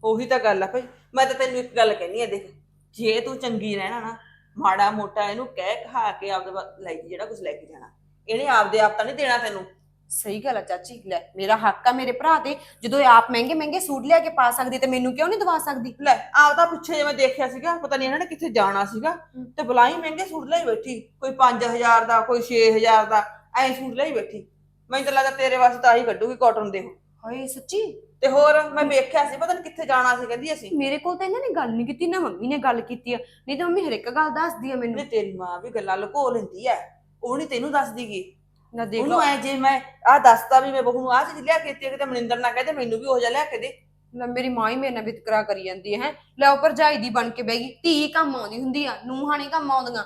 ਉਹੀ ਤਾਂ ਗੱਲ ਆ ਭਾਈ। ਮੈਂ ਤਾਂ ਤੈਨੂੰ ਇੱਕ ਗੱਲ ਕਹਿਣੀ ਆ ਦੇਖ ਜੇ ਤੂੰ ਚੰਗੀ ਰਹਿਣਾ ਨਾ ਮਾੜਾ ਮੋਟਾ ਇਹਨੂੰ ਕਹਿ ਕਹਾ ਕੇ ਆਪਦੇ ਵੱਲ ਲੈ ਜੀ ਜਿਹੜਾ ਕੁਝ ਲੈ ਕੇ ਜਾਣਾ। ਇਹਨੇ ਆਪਦੇ ਆਪ ਤਾਂ ਨਹੀਂ ਦੇਣਾ ਤੈਨੂੰ। ਸਹੀ ਗੱਲ ਆ ਚਾਚੀ ਲੈ ਮੇਰਾ ਹੱਕ ਆ ਮੇਰੇ ਭਰਾ ਤੇ। ਜਦੋਂ ਇਹ ਆਪ ਮਹਿੰਗੇ ਮਹਿੰਗੇ ਸੂਟ ਲਿਆ ਕੇ ਪਾ ਸਕਦੀ ਤੇ ਮੈਨੂੰ ਕਿਉਂ ਨਹੀਂ ਦਵਾ ਸਕਦੀ? ਲੈ ਆਪਦਾ ਪਿੱਛੇ ਜੇ ਮੈਂ ਦੇਖਿਆ ਸੀਗਾ ਪਤਾ ਨਹੀਂ ਇਹਨਾਂ ਨੇ ਕਿੱਥੇ ਜਾਣਾ ਸੀਗਾ। ਤੇ ਬੁਲਾਈ ਮਹਿੰਗੇ ਸੂਟ ਲਈ ਬੈਠੀ ਕੋਈ 5000 ਦਾ ਕੋਈ 6000 ਦਾ ਐਂ ਸੂਟ ਲਈ ਬੈਠੀ। ਮੈਨੂੰ ਤਾਂ ਲੱਗਦਾ ਤੇਰੇ ਵਾਸਤੇ ਤਾਂ ਆਹੀ ਕੱਢੂਗੀ ਕਾਟਨ ਦੇ ਉਹ। ਹਾਏ ਸੱਚੀ? ਤੇ ਹੋਰ ਮੈਂ ਵੇਖਿਆ ਸੀ ਪਤਾ ਨਹੀਂ ਕਿੱਥੇ ਜਾਣਾ ਸੀ ਕਹਿੰਦੀ ਅਸੀਂ। ਮੇਰੇ ਕੋਲ ਤਾਂ ਇਹਨਾਂ ਨੇ ਗੱਲ ਨਹੀਂ ਕੀਤੀ ਨਾ ਮੰਮੀ ਨੇ ਗੱਲ ਕੀਤੀ ਆ। ਨਹੀਂ ਤਾਂ ਮੰਮੀ ਹਰ ਇੱਕ ਗੱਲ ਦੱਸਦੀ ਆ ਮੈਨੂੰ। ਨੇ ਤੇਰੀ ਮਾਂ ਵੀ ਗੱਲਾਂ ਲੁਕੋ ਲੈਂਦੀ ਐ। ਉਹ ਨਹੀਂ ਤੈਨੂੰ ਦੱਸਦੀਗੀ ਨਾ ਦੇਖ ਉਹਨੂੰ ਲਓ। ਐ ਜੇ ਮੈਂ ਆਹ ਦੱਸਤਾ ਵੀ ਮੈਂ ਬਹੂ ਨੂੰ ਆਹ ਚੀਜ਼ ਲਿਆ ਕੇ ਦਿੱਤੀ ਹੈ ਕਿਤੇ ਮਨਿੰਦਰ ਨਾ ਕਹਦੇ ਮੈਨੂੰ ਵੀ ਉਹ ਜਿਹਾ ਲਿਆ ਕੇ ਦੇ। ਲੈ ਮੇਰੀ ਮਾਂ ਹੀ ਮੇਰੇ ਨਾਲ ਵਿਤਕਰਾ ਕਰੀ ਜਾਂਦੀ ਹੈ। ਲੈ ਉਹ ਭਰਜਾਈ ਦੀ ਬਣ ਕੇ ਬੈਗੀ ਧੀ ਕੰਮ ਆਉਂਦੀ ਹੁੰਦੀ ਆ ਨੂੰਹਾਂ ਨਹੀਂ ਕੰਮ ਆਉਂਦੀਆਂ।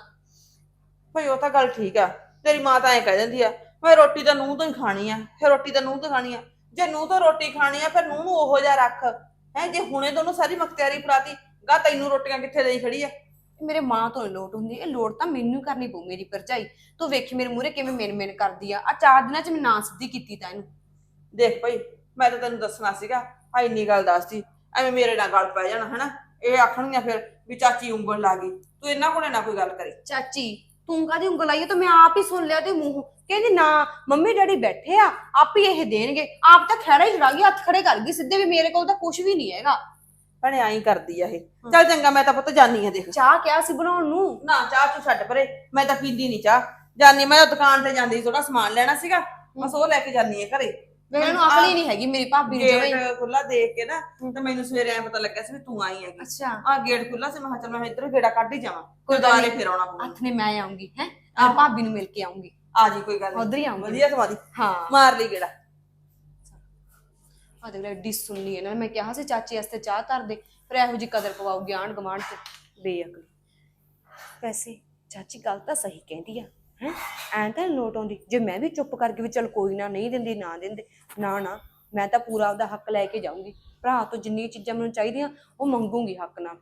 ਭਈ ਉਹ ਤਾਂ ਗੱਲ ਠੀਕ ਆ। ਤੇਰੀ ਮਾਂ ਤਾਂ ਐ ਕਹਿ ਦਿੰਦੀ ਆ ਮੈਂ ਰੋਟੀ ਤਾਂ ਨੂੰਹ ਤੋਂ ਹੀ ਖਾਣੀ ਆ ਫਿਰ ਰੋਟੀ ਤਾਂ ਨੂੰਹ ਤੋਂ ਖਾਣੀ ਆ। ਜੇ ਨੂੰਹ ਤੋਂ ਰੋਟੀ ਖਾਣੀ ਆ ਫਿਰ ਨੂੰਹ ਨੂੰ ਉਹੋ ਜਿਹਾ ਰੱਖ। ਹੈ ਜੇ ਹੁਣੇ ਦੋਨੋਂ ਸਾਰੀ ਮਖਤਿਆਰੀ ਫੜਾਤੀ ਗਾ ਤੈਨੂੰ ਰੋਟੀਆਂ ਕਿੱਥੇ ਦੇਈ ਖੜੀ ਆ? ਮੇਰੇ ਮਾਂ ਤੋਂ ਨੀ ਲੋਟ ਹੁੰਦੀ ਇਹ ਲੋਟ ਤਾਂ ਮੈਨੂੰ ਕਰਨੀ ਪਊ ਮੇਰੀ ਭਰਜਾਈ। ਤੂੰ ਵੇਖੀ ਮੇਰੇ ਮੂਹਰੇ ਕਿਵੇਂ ਮੇਨ ਮੇਨ ਕਰਦੀ ਆ। ਆ ਚਾਰ ਦਿਨਾਂ ਚ ਮੈਂ ਨਾ ਸਿੱਧੀ ਕੀਤੀ ਤਾਂ ਇਹਨੂੰ। ਦੇਖ ਭਈ ਮੈਂ ਤਾਂ ਤੈਨੂੰ ਦੱਸਣਾ ਸੀਗਾ ਆ ਇੰਨੀ ਗੱਲ ਦੱਸਦੀ ਐਵੇਂ ਮੇਰੇ ਨਾਲ ਗੱਲ ਪੈ ਜਾਣਾ ਹਨਾ? ਇਹ ਆਖਣਗੀਆਂ ਫਿਰ ਵੀ ਚਾਚੀ ਉਂਗਲ ਲਾ ਗਈ। ਤੂੰ ਇਹਨਾਂ ਕੋਲੇ ਨਾ ਕੋਈ ਗੱਲ ਕਰੀ। ਚਾਚੀ ਤੂੰ ਕਾਦੀ ਉਂਗਲ ਆਈ ਆ? ਤਾਂ ਮੈਂ ਆਪ ਹੀ ਸੁਣ ਲਿਆ ਤੇ ਮੂੰਹ। ਕਹਿੰਦੀ ਨਾ ਮੰਮੀ ਡੈਡੀ ਬੈਠੇ ਆ ਆਪ ਹੀ ਇਹ ਦੇਣਗੇ। ਆਪ ਤਾਂ ਖੜਾ ਹੀ ਛੜਾ ਗਈ ਹੱਥ ਖੜੇ ਕਰ ਗਈ ਸਿੱਧੇ ਵੀ ਮੇਰੇ ਕੋਲ ਤਾਂ ਕੁਝ ਵੀ ਨਹੀਂ ਹੈਗਾ। ਭਣੇ ਐਂ ਕਰਦੀ ਆ ਇਹ। ਚੱਲ ਚੰਗਾ ਮੈਂ ਤਾਂ ਪੁੱਤ ਜਾਨੀ ਆ ਦੇਖ। ਚਾਹ ਕਿਹਾ ਸੀ ਬਣਾਉਣ ਨੂੰ? ਨਾ ਚਾਹ ਤੂੰ ਛੱਡ ਪਰੇ। ਮੈਂ ਤਾਂ ਪੀਂਦੀ ਨਹੀਂ ਚਾਹ। ਜਾਨੀ ਮੈਂ ਤਾਂ ਦੁਕਾਨ ਤੇ ਜਾਂਦੀ ਥੋੜਾ ਸਮਾਨ ਲੈਣਾ ਸੀਗਾ। ਬਸ ਉਹ ਲੈ ਕੇ ਜਾਨੀ ਹੈ ਘਰੇ। ਇਹਨਾਂ ਨੂੰ ਅਕਲ ਹੀ ਨਹੀਂ ਹੈਗੀ ਮੇਰੀ ਭਾਬੀ ਨੂੰ ਜਮਾਈ ਗੇਟ ਖੁੱਲਾ ਦੇਖ ਕੇ ਨਾ ਤਾਂ ਮੈਨੂੰ ਸਵੇਰੇ ਐ ਪਤਾ ਲੱਗਿਆ ਸੀ ਵੀ ਤੂੰ ਆਈ ਹੈਗੀ। ਅੱਛਾ। ਆ ਗੇਟ ਖੁੱਲਾ ਸੀ ਮੈਂ ਕਿਹਾ ਚੱਲ ਮੈਂ ਇੱਧਰ ਗੇੜਾ ਕੱਢ ਹੀ ਜਾਵਾਂ ਕੋਈ ਦੁਆਰੇ ਨਹੀਂ। ਫੇਰ ਆਉਣਾ ਪਊਗਾ। ਹੱਥ ਨੇ ਮੈਂ ਆਉਂਗੀ ਹੈ? ਆ ਭਾਬੀ ਨੂੰ ਮਿਲ ਕੇ ਆਉਂਗੀ। ਆ ਜੀ ਕੋਈ ਗੱਲ ਨੀ। ਉੱਧਰ ਹੀ ਆਊਂਗੀ। ਵਧੀਆ ਕਮਾਦੀ ਹਾਂ। ਮਾਰ ਲਈ ਗੇੜਾ। ਆ ਦੇਖ ਲੈ ਏਡੀ ਸੁਣਨੀ ਹੈ ਨਾ। ਮੈਂ ਕਿਹਾ ਸੀ ਚਾਚੀ ਵਾਸਤੇ ਚਾਹ ਧਰ ਦੇ ਪਰ ਇਹੋ ਜੀ ਕਦਰ ਪਵਾਉਗੀ ਆਂਢ ਗਵਾਂਢ ਤੇ ਬੇਅਕਲ। ਵੈਸੇ ਚਾਚੀ ਗੱਲ ਤਾਂ ਸਹੀ ਕਹਿੰਦੀ ਆ। ਹੈ? ਐਂ ਤਾਂ ਨੋਟ ਆਉਂਦੀ। ਜੇ ਮੈਂ ਵੀ ਚੁੱਪ ਕਰਕੇ ਵੀ ਚਲ ਕੋਈ ਨਾ, ਨਹੀਂ ਦਿੰਦੀ, ਨਾ ਦਿੰਦੇ, ਨਾ ਨਾ, ਮੈਂ ਤਾਂ ਪੂਰਾ ਆਪਦਾ ਹੱਕ ਲੈ ਕੇ ਜਾਊਂਗੀ। ਭਰਾ ਤੋਂ ਜਿੰਨੀ ਚੀਜ਼ਾਂ ਮੈਨੂੰ ਚਾਹੀਦੀਆਂ, ਉਹ ਮੰਗੂੰਗੀ ਹੱਕ ਨਾਲ।